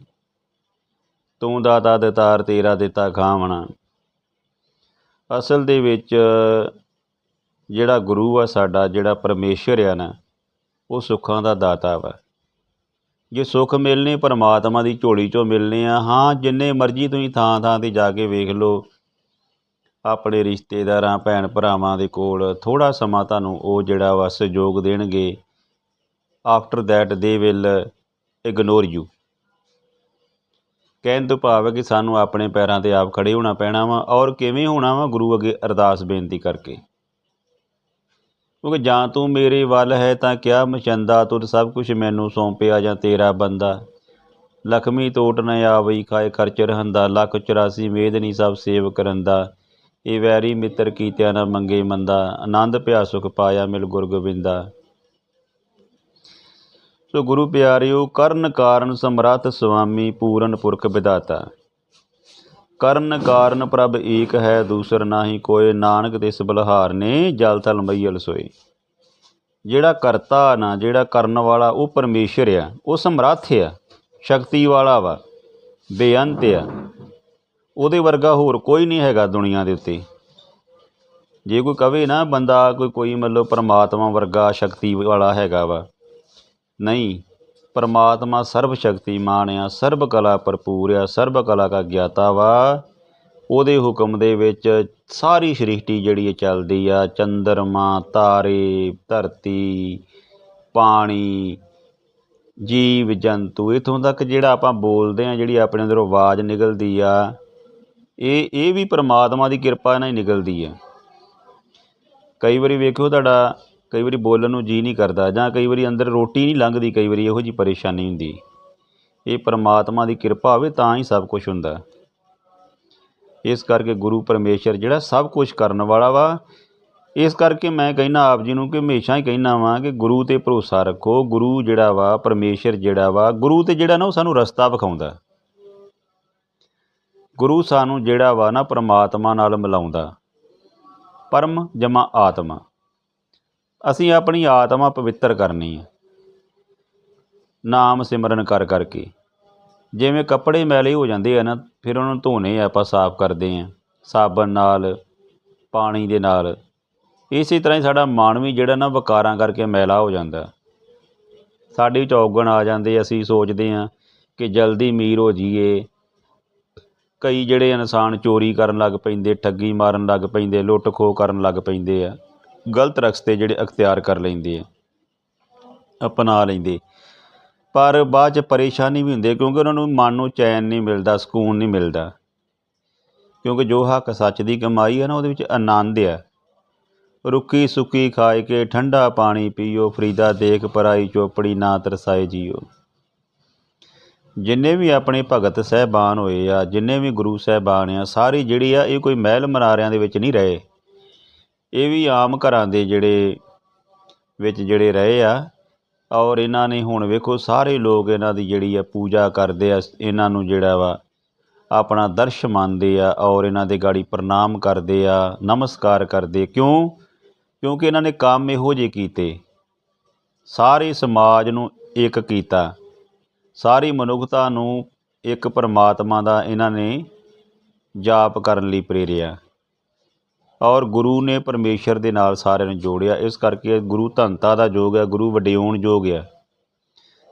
Speaker 1: ਤੂੰ ਦਾਤਾ ਦੇ ਤਾਰ ਤੇਰਾ ਦਿੱਤਾ ਖਾਵਣਾ। ਅਸਲ ਦੇ ਵਿੱਚ ਜਿਹੜਾ ਗੁਰੂ ਆ ਸਾਡਾ, ਜਿਹੜਾ ਪਰਮੇਸ਼ਰ ਆ ਨਾ, ਉਹ ਸੁੱਖਾਂ ਦਾ ਦਾਤਾ ਵਾ। ਜੇ ਸੁੱਖ ਮਿਲਨੇ ਪਰਮਾਤਮਾ ਦੀ ਝੋਲੀ ਚੋਂ ਮਿਲਨੇ ਆ। ਹਾਂ, ਜਿੰਨੇ ਮਰਜ਼ੀ ਤੁਸੀਂ ਥਾਂ ਥਾਂ ਤੇ ਜਾ ਕੇ ਵੇਖ ਲਓ। ਆਪਣੇ ਰਿਸ਼ਤੇਦਾਰਾਂ, ਭੈਣ ਭਰਾਵਾਂ ਦੇ ਕੋਲ ਥੋੜਾ ਸਮਾਂ ਤੁਹਾਨੂੰ ਉਹ ਜਿਹੜਾ ਵਾ ਸਹਿਯੋਗ ਦੇਣਗੇ। After that they will ignore you ਕਹਿਣ ਤੋਂ ਭਾਵ ਹੈ ਕਿ ਸਾਨੂੰ ਆਪਣੇ ਪੈਰਾਂ ਤੇ ਆਪ ਖੜੇ ਹੋਣਾ ਪੈਣਾ ਵਾ ਔਰ ਕਿਵੇਂ ਹੋਣਾ ਵਾ ਗੁਰੂ ਅੱਗੇ ਅਰਦਾਸ ਬੇਨਤੀ ਕਰਕੇ। ਕਿਉਂਕਿ ਜਾਂ ਤੂੰ ਮੇਰੇ ਵੱਲ ਹੈ ਤਾਂ ਕਿਆ ਮਚੰਦਾ ਤੁਰ ਸਭ ਕੁਝ ਮੈਨੂੰ ਸੌਂਪਿਆ ਜਾਂ ਤੇਰਾ ਬੰਦਾ। ਲਖਮੀ ਤੋਟ ਨ ਆਵਈ, ਖਾਏ ਖਰਚ ਰਹੰਦਾ, ਲੱਖ 84 ਮੇਦਨੀ ਸਭ ਸੇਵ ਕਰੰਦਾ। ਇਹ ਵੈਰੀ ਮਿੱਤਰ ਕੀਤਿਆ ਨਾ ਮੰਗੇ ਮੰਦਾ, ਆਨੰਦ ਪਿਆ ਸੁਖ ਪਾਇਆ ਮਿਲ ਗੁਰ ਗੋਬਿੰਦਾ। ਸੋ ਗੁਰੂ ਪਿਆਰਿਓ, ਕਰਨ ਕਾਰਨ ਸਮਰੱਥ ਸੁਆਮੀ ਪੂਰਨ ਪੁਰਖ ਵਿਦਾਤਾ ਕਰਨ ਕਾਰਨ ਪ੍ਰਭ ਏਕ ਹੈ, ਦੂਸਰ ਨਾਹੀ ਕੋਏ। ਨਾਨਕ ਤਿਸ ਬਲਹਾਰ ਨੇ ਜਲ ਥਲ ਮਈਲ ਸੋਏ ਜਿਹੜਾ ਕਰਤਾ ਨਾ, ਜਿਹੜਾ ਕਰਨ ਵਾਲਾ, ਉਹ ਪਰਮੇਸ਼ਰ ਆ। ਉਹ ਸਮਰੱਥ ਆ, ਸ਼ਕਤੀ ਵਾਲਾ ਵਾ, ਬੇਅੰਤ ਆ। ਉਹਦੇ ਵਰਗਾ ਹੋਰ ਕੋਈ ਨਹੀਂ ਹੈਗਾ ਦੁਨੀਆ ਦੇ ਉੱਤੇ। ਜੇ ਕੋਈ ਕਵੇ ਨਾ, ਬੰਦਾ ਕੋਈ ਕੋਈ ਮਤਲਬ ਪਰਮਾਤਮਾ ਵਰਗਾ ਸ਼ਕਤੀ ਵਾਲਾ ਹੈਗਾ ਵਾ। ਨਹੀਂ ਪਰਮਾਤਮਾ ਸਰਬ ਸ਼ਕਤੀਮਾਨ ਆ ਸਰਬ ਕਲਾ ਭਰਪੂਰ ਆ, ਸਰਬ ਕਲਾ ਦਾ ਗਿਆਤਾ ਵਾ। ਉਹਦੇ ਹੁਕਮ ਦੇ ਵਿੱਚ ਸਾਰੀ ਸ੍ਰਿਸ਼ਟੀ ਜਿਹੜੀ ਇਹ ਚੱਲਦੀ ਆ, ਚੰਦਰਮਾ, ਤਾਰੇ, ਧਰਤੀ, ਪਾਣੀ, ਜੀਵ, ਜੰਤੂ, ਇਥੋਂ ਤੱਕ ਜਿਹੜਾ ਆਪਾਂ ਬੋਲਦੇ ਆ ਜਿਹੜੀ ਆਪਣੇ ਅੰਦਰੋਂ ਆਵਾਜ਼ ਨਿਕਲਦੀ ਆ, ਇਹ ਇਹ ਵੀ ਪਰਮਾਤਮਾ ਦੀ ਕਿਰਪਾ ਨਾਲ ਹੀ ਨਿਕਲਦੀ ਆ। ਕਈ ਵਾਰੀ ਵੇਖਿਓ ਤੁਹਾਡਾ ਕਈ ਵਾਰੀ ਬੋਲਣ ਨੂੰ ਜੀ ਨਹੀਂ ਕਰਦਾ ਜਾਂ ਕਈ ਵਾਰੀ ਅੰਦਰ ਰੋਟੀ ਨਹੀਂ ਲੰਘਦੀ, ਕਈ ਵਾਰੀ ਇਹੋ ਜੀ ਪਰੇਸ਼ਾਨੀ ਹੁੰਦੀ। ਇਹ ਪਰਮਾਤਮਾ ਦੀ ਕਿਰਪਾ ਹੋਵੇ ਤਾਂ ਹੀ ਸਭ ਕੁਝ ਹੁੰਦਾ। ਇਸ ਕਰਕੇ ਗੁਰੂ ਪਰਮੇਸ਼ਰ ਜਿਹੜਾ ਸਭ ਕੁਝ ਕਰਨ ਵਾਲਾ ਵਾ, ਇਸ ਕਰਕੇ ਮੈਂ ਕਹਿੰਦਾ ਆਪ ਜੀ ਨੂੰ ਕਿ ਹਮੇਸ਼ਾ ਹੀ ਕਹਿੰਦਾ ਵਾਂ ਕਿ ਗੁਰੂ ਤੇ ਭਰੋਸਾ ਰੱਖੋ, ਗੁਰੂ ਜਿਹੜਾ ਵਾ, ਪਰਮੇਸ਼ਰ ਜਿਹੜਾ ਵਾ, ਗੁਰੂ ਤੇ ਜਿਹੜਾ ਨਾ ਉਹ ਸਾਨੂੰ ਰਸਤਾ ਵਿਖਾਉਂਦਾ। ਗੁਰੂ ਸਾਨੂੰ ਜਿਹੜਾ ਵਾ ਨਾ ਪਰਮਾਤਮਾ ਨਾਲ ਮਿਲਾਉਂਦਾ। ਪਰਮ ਜਮਾ ਆਤਮਾ। ਅਸੀਂ ਆਪਣੀ ਆਤਮਾ ਪਵਿੱਤਰ ਕਰਨੀ ਹੈ। ਨਾਮ ਸਿਮਰਨ ਕਰ ਕਰਕੇ। ਜਿਵੇਂ ਕੱਪੜੇ ਮੈਲੇ ਹੋ ਜਾਂਦੇ ਆ ਨਾ, ਫਿਰ ਉਹਨਾਂ ਨੂੰ ਧੋਣੇ ਆ, ਆਪਾਂ ਸਾਫ਼ ਕਰਦੇ ਆ। ਸਾਬਣ ਨਾਲ, ਪਾਣੀ ਦੇ ਨਾਲ। ਇਸੇ ਤਰ੍ਹਾਂ ਹੀ ਸਾਡਾ ਮਨ ਵੀ ਜਿਹੜਾ ਨਾ ਵਿਕਾਰਾਂ ਕਰਕੇ ਮੈਲਾ ਹੋ ਜਾਂਦਾ। ਸਾਡੇ ਵਿੱਚ ਔਗਣ ਆ ਜਾਂਦੇ ਅਸੀਂ ਸੋਚਦੇ ਆ ਕਿ ਜਲਦੀ ਅਮੀਰ ਹੋ ਜਾਈਏ। ਕਈ ਜਿਹੜੇ ਇਨਸਾਨ ਚੋਰੀ ਕਰਨ ਲੱਗ ਪੈਂਦੇ, ਠੱਗੀ ਮਾਰਨ ਲੱਗ ਪੈਂਦੇ, ਲੁੱਟ ਖੋਹ ਕਰਨ ਲੱਗ ਪੈਂਦੇ ਆ। ਗਲਤ ਰਸਤੇ ਜਿਹੜੇ ਅਖਤਿਆਰ ਕਰ ਲੈਂਦੇ ਆ, ਅਪਣਾ ਲੈਂਦੇ। ਪਰ ਬਾਅਦ ਚ ਪਰੇਸ਼ਾਨੀ ਵੀ ਹੁੰਦੀ ਕਿਉਂਕਿ ਉਹਨਾਂ ਨੂੰ ਮਨ ਨੂੰ ਚੈਨ ਨਹੀਂ ਮਿਲਦਾ, ਸਕੂਨ ਨਹੀਂ ਮਿਲਦਾ। ਕਿਉਂਕਿ ਜੋ ਹੱਕ ਸੱਚ ਦੀ ਕਮਾਈ ਹੈ ਨਾ, ਉਹਦੇ ਵਿੱਚ ਆਨੰਦ ਆ। ਰੁੱਕੀ ਸੁੱਕੀ ਖਾਏ ਕੇ ਠੰਡਾ ਪਾਣੀ ਪੀਓ, ਫਰੀਦਾ ਦੇਖ ਪਰਾਈ ਚੋਪੜੀ ਨਾ ਤਰਸਾਏ ਜੀਓ। ਜਿੰਨੇ ਵੀ ਆਪਣੇ ਭਗਤ ਸਹਿਬਾਨ ਹੋਏ ਆ, ਜਿੰਨੇ ਵੀ ਗੁਰੂ ਸਹਿਬਾਨ ਆ, ਸਾਰੀ ਜਿਹੜੀ ਆ, ਇਹ ਕੋਈ ਮਹਿਲ ਮਨਾਰਿਆਂ ਦੇ ਵਿੱਚ ਨਹੀਂ ਰਹੇ। ਇਹ ਵੀ ਆਮ ਘਰਾਂ ਦੇ ਜਿਹੜੇ ਵਿੱਚ ਜਿਹੜੇ ਰਹੇ ਆ, ਔਰ ਇਹਨਾਂ ਨੇ ਹੁਣ ਵੇਖੋ ਸਾਰੇ ਲੋਕ ਇਹਨਾਂ ਦੀ ਜਿਹੜੀ ਆ ਪੂਜਾ ਕਰਦੇ ਆ, ਇਹਨਾਂ ਨੂੰ ਜਿਹੜਾ ਵਾ ਆਪਣਾ ਦਰਸ਼ ਮੰਨਦੇ ਆ, ਔਰ ਇਹਨਾਂ ਦੇ ਗਾੜੀ ਪ੍ਰਣਾਮ ਕਰਦੇ ਆ, ਨਮਸਕਾਰ ਕਰਦੇ ਕਿਉਂ? ਕਿਉਂਕਿ ਇਹਨਾਂ ਨੇ ਕੰਮ ਇਹੋ ਜਿਹੇ ਕੀਤੇ। ਸਾਰੇ ਸਮਾਜ ਨੂੰ ਇੱਕ ਕੀਤਾ। ਸਾਰੀ ਮਨੁੱਖਤਾ ਨੂੰ ਇੱਕ ਪਰਮਾਤਮਾ ਦਾ ਇਹਨਾਂ ਨੇ ਜਾਪ ਕਰਨ ਲਈ ਪ੍ਰੇਰਿਆ। ਔਰ ਗੁਰੂ ਨੇ ਪਰਮੇਸ਼ਰ ਦੇ ਨਾਲ ਸਾਰਿਆਂ ਨੂੰ ਜੋੜਿਆ। ਇਸ ਕਰਕੇ ਗੁਰੂ ਧੰਤਾ ਦਾ ਯੋਗ ਹੈ, ਗੁਰੂ ਵਡਿਆਉਣ ਯੋਗ ਹੈ।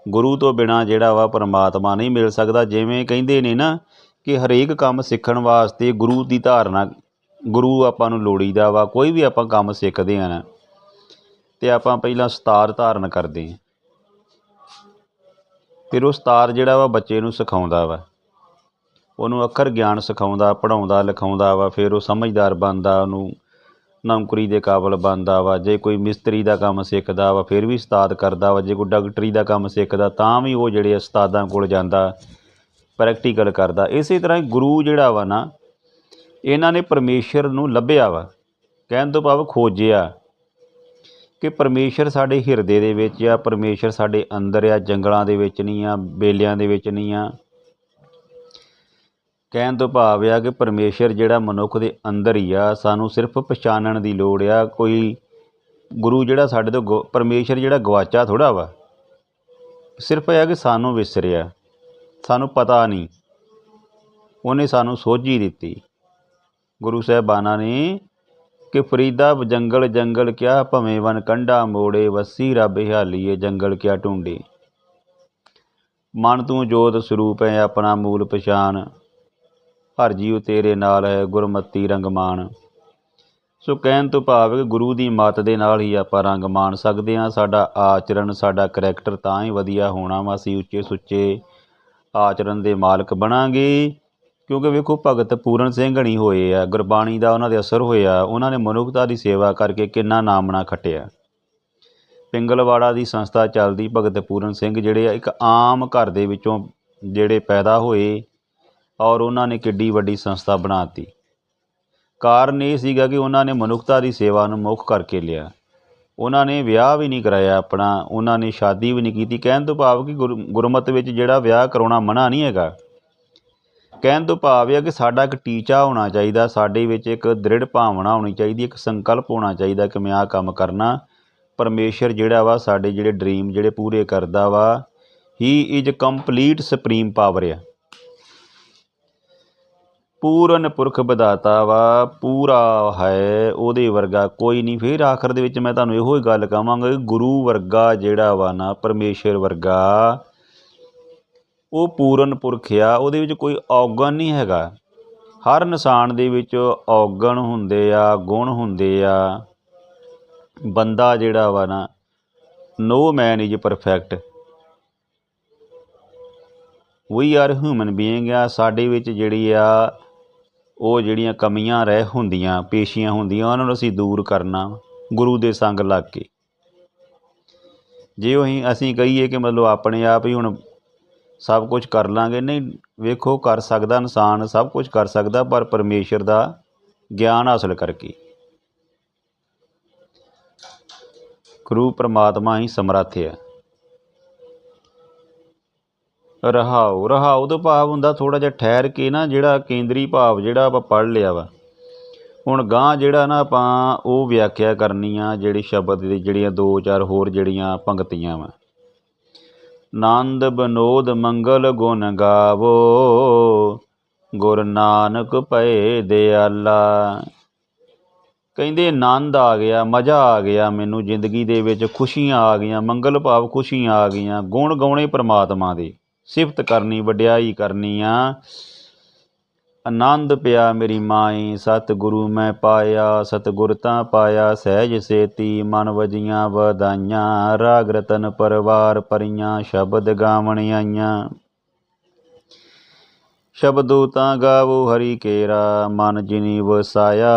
Speaker 1: ਗੁਰੂ ਤੋਂ ਬਿਨਾ ਜਿਹੜਾ ਵਾ ਪਰਮਾਤਮਾ ਨਹੀਂ ਮਿਲ ਸਕਦਾ। ਜਿਵੇਂ ਕਹਿੰਦੇ ਨੇ ਨਾ ਕਿ ਹਰੇਕ ਕੰਮ ਸਿੱਖਣ ਵਾਸਤੇ ਗੁਰੂ ਦੀ ਧਾਰਨਾ, ਗੁਰੂ ਆਪਾਂ ਨੂੰ ਲੋੜੀਦਾ ਵਾ, ਕੋਈ ਵੀ ਆਪਾਂ ਕੰਮ ਸਿੱਖਦੇ ਆ ਨਾ, ਤੇ ਆਪਾਂ ਪਹਿਲਾਂ ਸਤਾਰ ਧਾਰਨ ਕਰਦੇ ਹਾਂ। ਫਿਰ ਉਹ ਸਤਾਰ ਜਿਹੜਾ ਵਾ ਬੱਚੇ ਨੂੰ ਸਿਖਾਉਂਦਾ ਵਾ। ਉਹਨੂੰ ਅੱਖਰ ਗਿਆਨ ਸਿਖਾਉਂਦਾ, ਪੜ੍ਹਾਉਂਦਾ, ਲਿਖਾਉਂਦਾ ਵਾ, ਫਿਰ ਉਹ ਸਮਝਦਾਰ ਬਣਦਾ, ਉਹਨੂੰ ਨੌਕਰੀ ਦੇ ਕਾਬਲ ਬਣਦਾ ਵਾ, ਜੇ ਕੋਈ ਮਿਸਤਰੀ ਦਾ ਕੰਮ ਸਿੱਖਦਾ ਵਾ, ਫਿਰ ਵੀ ਉਸਤਾਦ ਕਰਦਾ ਵਾ, ਜੇ ਕੋਈ ਡਾਕਟਰੀ ਦਾ ਕੰਮ ਸਿੱਖਦਾ, ਤਾਂ ਵੀ ਉਹ ਜਿਹੜੇ ਉਸਤਾਦਾਂ ਕੋਲ ਜਾਂਦਾ, ਪ੍ਰੈਕਟੀਕਲ ਕਰਦਾ। ਇਸੇ ਤਰ੍ਹਾਂ ਹੀ ਗੁਰੂ ਜਿਹੜਾ ਵਾ ਨਾ, ਇਹਨਾਂ ਨੇ ਪਰਮੇਸ਼ਰ ਨੂੰ ਲੱਭਿਆ ਵਾ। ਕਹਿਣ ਤੋਂ ਭਾਵ ਖੋਜਿਆ ਕਿ ਪਰਮੇਸ਼ਰ ਸਾਡੇ ਹਿਰਦੇ ਦੇ ਵਿੱਚ ਆ, ਪਰਮੇਸ਼ਰ ਸਾਡੇ ਅੰਦਰ ਆ, ਜੰਗਲਾਂ ਦੇ ਵਿੱਚ ਨਹੀਂ ਆ, ਬੇਲਿਆਂ ਦੇ ਵਿੱਚ ਨਹੀਂ ਆ। ਕਹਿਣ ਤੋਂ ਭਾਵ ਆ ਕਿ ਪਰਮੇਸ਼ਰ ਜਿਹੜਾ ਮਨੁੱਖ ਦੇ ਅੰਦਰ ਹੀ ਆ, ਸਾਨੂੰ ਸਿਰਫ ਪਛਾਣਨ ਦੀ ਲੋੜ ਆ। ਕੋਈ ਗੁਰੂ ਜਿਹੜਾ ਸਾਡੇ ਤੋਂ ਗੁ- ਪਰਮੇਸ਼ਰ ਜਿਹੜਾ ਗਵਾਚਾ ਥੋੜਾ ਵਾ। ਸਿਰਫ ਇਹ ਆ ਕਿ ਸਾਨੂੰ ਵਿਸਰਿਆ। ਸਾਨੂੰ ਪਤਾ ਨਹੀਂ। ਉਹਨੇ ਸਾਨੂੰ ਸੋਝੀ ਦਿੱਤੀ। ਗੁਰੂ ਸਾਹਿਬਾਨਾਂ ਨੇ ਕਿ ਫਰੀਦਾ ਜੰਗਲ ਜੰਗਲ ਕਿਆ, ਭਵੇਂ ਵਨ ਕੰਡਾ ਮੋੜੇ, ਵਸੀ ਰੱਬ ਹਾਲੀਏ ਜੰਗਲ ਕਿਆ ਢੂੰਡੇ ਮਨ ਤੂੰ ਜੋਤ ਸਰੂਪ ਹੈ ਆਪਣਾ ਮੂਲ ਪਛਾਣ। ਹਰ ਜੀਉ ਤੇਰੇ ਨਾਲ ਹੈ ਗੁਰਮਤੀ ਰੰਗਮਾਨ। ਸੋ ਕਹਿਣ ਤੋਂ ਭਾਵ ਕਿ ਗੁਰੂ ਦੀ ਮੱਤ ਦੇ ਨਾਲ ਹੀ ਆਪਾਂ ਰੰਗ ਮਾਣ ਸਕਦੇ ਹਾਂ। ਸਾਡਾ ਆਚਰਣ, ਸਾਡਾ ਕਰੈਕਟਰ ਤਾਂ ਹੀ ਵਧੀਆ ਹੋਣਾ ਵਾ, ਅਸੀਂ ਉੱਚੇ ਸੁੱਚੇ ਆਚਰਣ ਦੇ ਮਾਲਕ ਬਣਾਂਗੇ। ਕਿਉਂਕਿ ਵੇਖੋ, ਭਗਤ ਪੂਰਨ ਸਿੰਘ ਨਹੀਂ ਹੋਏ ਆ। ਗੁਰਬਾਣੀ ਦਾ ਉਹਨਾਂ ਦੇ ਅਸਰ ਹੋਇਆ। ਉਹਨਾਂ ਨੇ ਮਨੁੱਖਤਾ ਦੀ ਸੇਵਾ ਕਰਕੇ ਕਿੰਨਾ ਨਾਮਣਾ ਖੱਟਿਆ। ਪਿੰਗਲਵਾੜਾ ਦੀ ਸੰਸਥਾ ਚੱਲਦੀ ਭਗਤ ਪੂਰਨ ਸਿੰਘ, ਜਿਹੜੇ ਆ, ਇੱਕ ਆਮ ਘਰ ਦੇ ਵਿੱਚੋਂ ਜਿਹੜੇ ਪੈਦਾ ਹੋਏ ਔਰ ਉਹਨਾਂ ਨੇ ਕਿੱਡੀ ਵੱਡੀ ਸੰਸਥਾ ਬਣਾਤੀ ਕਾਰਨ ਇਹ ਸੀਗਾ ਕਿ ਉਹਨਾਂ ਨੇ ਮਨੁੱਖਤਾ ਦੀ ਸੇਵਾ ਨੂੰ ਮੁੱਖ ਕਰਕੇ ਲਿਆ। ਉਹਨਾਂ ਨੇ ਵਿਆਹ ਵੀ ਨਹੀਂ ਕਰਾਇਆ ਆਪਣਾ, ਉਹਨਾਂ ਨੇ ਸ਼ਾਦੀ ਵੀ ਨਹੀਂ ਕੀਤੀ। ਕਹਿਣ ਤੋਂ ਭਾਵ ਕਿ ਗੁਰ- ਗੁਰਮਤ ਵਿੱਚ ਜਿਹੜਾ ਵਿਆਹ ਕਰਾਉਣਾ ਮਨਾ ਨਹੀਂ ਹੈਗਾ। ਕਹਿਣ ਤੋਂ ਭਾਵ ਇਹ ਕਿ ਸਾਡਾ ਇੱਕ ਟੀਚਾ ਹੋਣਾ ਚਾਹੀਦਾ, ਸਾਡੇ ਵਿੱਚ ਇੱਕ ਦ੍ਰਿੜ ਭਾਵਨਾ ਹੋਣੀ ਚਾਹੀਦੀ, ਇੱਕ ਸੰਕਲਪ ਹੋਣਾ ਚਾਹੀਦਾ ਕਿ ਮੈਂ ਆਹ ਕੰਮ ਕਰਨਾ। ਪਰਮੇਸ਼ਰ ਜਿਹੜਾ ਵਾ ਸਾਡੇ ਜਿਹੜੇ ਡ੍ਰੀਮ ਜਿਹੜੇ ਪੂਰੇ ਕਰਦਾ ਵਾ, he is complete supreme power ਆ। ਪੂਰਨ ਪੁਰਖ ਵਿਦਾਤਾ ਵਾ, ਪੂਰਾ ਹੈ ਉਹਦੇ ਵਰਗਾ ਕੋਈ ਨਹੀਂ। ਫਿਰ ਆਖਰ ਦੇ ਵਿੱਚ ਮੈਂ ਤੁਹਾਨੂੰ ਇਹੋ ਹੀ ਗੱਲ ਕਹਾਂਗਾ ਕਿ ਗੁਰੂ ਵਰਗਾ ਜਿਹੜਾ ਵਾ ਨਾ, ਪਰਮੇਸ਼ਰ ਵਰਗਾ, ਉਹ ਪੂਰਨ ਪੁਰਖ ਆ। ਉਹਦੇ ਵਿੱਚ ਕੋਈ ਔਗਣ ਨਹੀਂ ਹੈਗਾ। ਹਰ ਇਨਸਾਨ ਦੇ ਵਿੱਚ ਔਗਣ ਹੁੰਦੇ ਆ, ਗੁਣ ਹੁੰਦੇ ਆ। ਬੰਦਾ ਜਿਹੜਾ ਵਾ ਨਾ no man is perfect we are human being ਆ। ਸਾਡੇ ਵਿੱਚ ਜਿਹੜੀ ਆ ਉਹ ਜਿਹੜੀਆਂ ਕਮੀਆਂ ਰਹਿ ਹੁੰਦੀਆਂ, ਪੇਸ਼ੀਆਂ ਹੁੰਦੀਆਂ, ਉਹਨਾਂ ਨੂੰ ਅਸੀਂ ਦੂਰ ਕਰਨਾ ਗੁਰੂ ਦੇ ਸੰਗ ਲੱਗ ਕੇ। ਜੇ ਉਹੀ ਅਸੀਂ ਕਹੀਏ ਕਿ ਮਤਲਬ ਆਪਣੇ ਆਪ ਹੀ ਹੁਣ ਸਭ ਕੁਝ ਕਰ ਲਾਂਗੇ, ਨਹੀਂ, ਵੇਖੋ, ਕਰ ਸਕਦਾ ਇਨਸਾਨ, ਸਭ ਕੁਝ ਕਰ ਸਕਦਾ, ਪਰ ਪਰਮੇਸ਼ਰ ਦਾ ਗਿਆਨ ਹਾਸਲ ਕਰਕੇ। ਗੁਰੂ ਪ੍ਰਮਾਤਮਾ ਹੀ ਸਮਰੱਥ ਹੈ। ਰਹਾਉ ਰਹਾਉ ਤੋਂ ਭਾਵ ਹੁੰਦਾ ਥੋੜਾ ਜਿਹਾ ਠਹਿਰ ਕੇ ਨਾ ਜਿਹੜਾ ਕੇਂਦਰੀ ਭਾਵ ਜਿਹੜਾ ਆਪਾਂ ਪੜ੍ਹ ਲਿਆ ਵਾ। ਹੁਣ ਗਾਂ ਜਿਹੜਾ ਨਾ ਆਪਾਂ ਉਹ ਵਿਆਖਿਆ ਕਰਨੀ ਆ ਜਿਹੜੀ ਸ਼ਬਦ ਦੀ ਜਿਹੜੀਆਂ ਦੋ ਚਾਰ ਹੋਰ ਜਿਹੜੀਆਂ ਪੰਕਤੀਆਂ ਵਾ। ਨੰਦ ਬਨੋਦ ਮੰਗਲ ਗੁਣ ਗਾਵੋ, ਗੁਰ ਨਾਨਕ ਪਏ ਦਿਆਲਾ। ਕਹਿੰਦੇ ਆਨੰਦ ਆ ਗਿਆ, ਮਜ਼ਾ ਆ ਗਿਆ ਮੈਨੂੰ ਜ਼ਿੰਦਗੀ ਦੇ ਵਿੱਚ, ਖੁਸ਼ੀਆਂ ਆ ਗਈਆਂ, ਮੰਗਲ ਭਾਵ ਖੁਸ਼ੀਆਂ ਆ ਗਈਆਂ, ਗੁਣ ਗਾਉਣੇ ਪ੍ਰਮਾਤਮਾ ਦੇ। ਸਿਫਤ ਕਰਨੀ, ਵਡਿਆਈ ਕਰਨੀ ਆ। ਆਨੰਦ ਪਿਆ ਮੇਰੀ ਮਾਈ, ਸਤਿਗੁਰੂ ਮੈਂ ਪਾਇਆ, ਸਤਿਗੁਰ ਤਾਂ ਪਾਇਆ, ਸਹਿਜ ਸੇਤੀ ਮਨ ਵਜੀਆਂ ਵਧਾਈਆਂ ਰਾਗ ਰਤਨ ਪਰਵਾਰ ਪਰੀਆਂ, ਸ਼ਬਦ ਗਾਵਣ ਆਈਆਂ। ਸ਼ਬਦੂ ਤਾਂ ਗਾਵੋ ਹਰੀ ਕੇਰਾ, ਮਨ ਜਿਨੀ ਵਸਾਇਆ,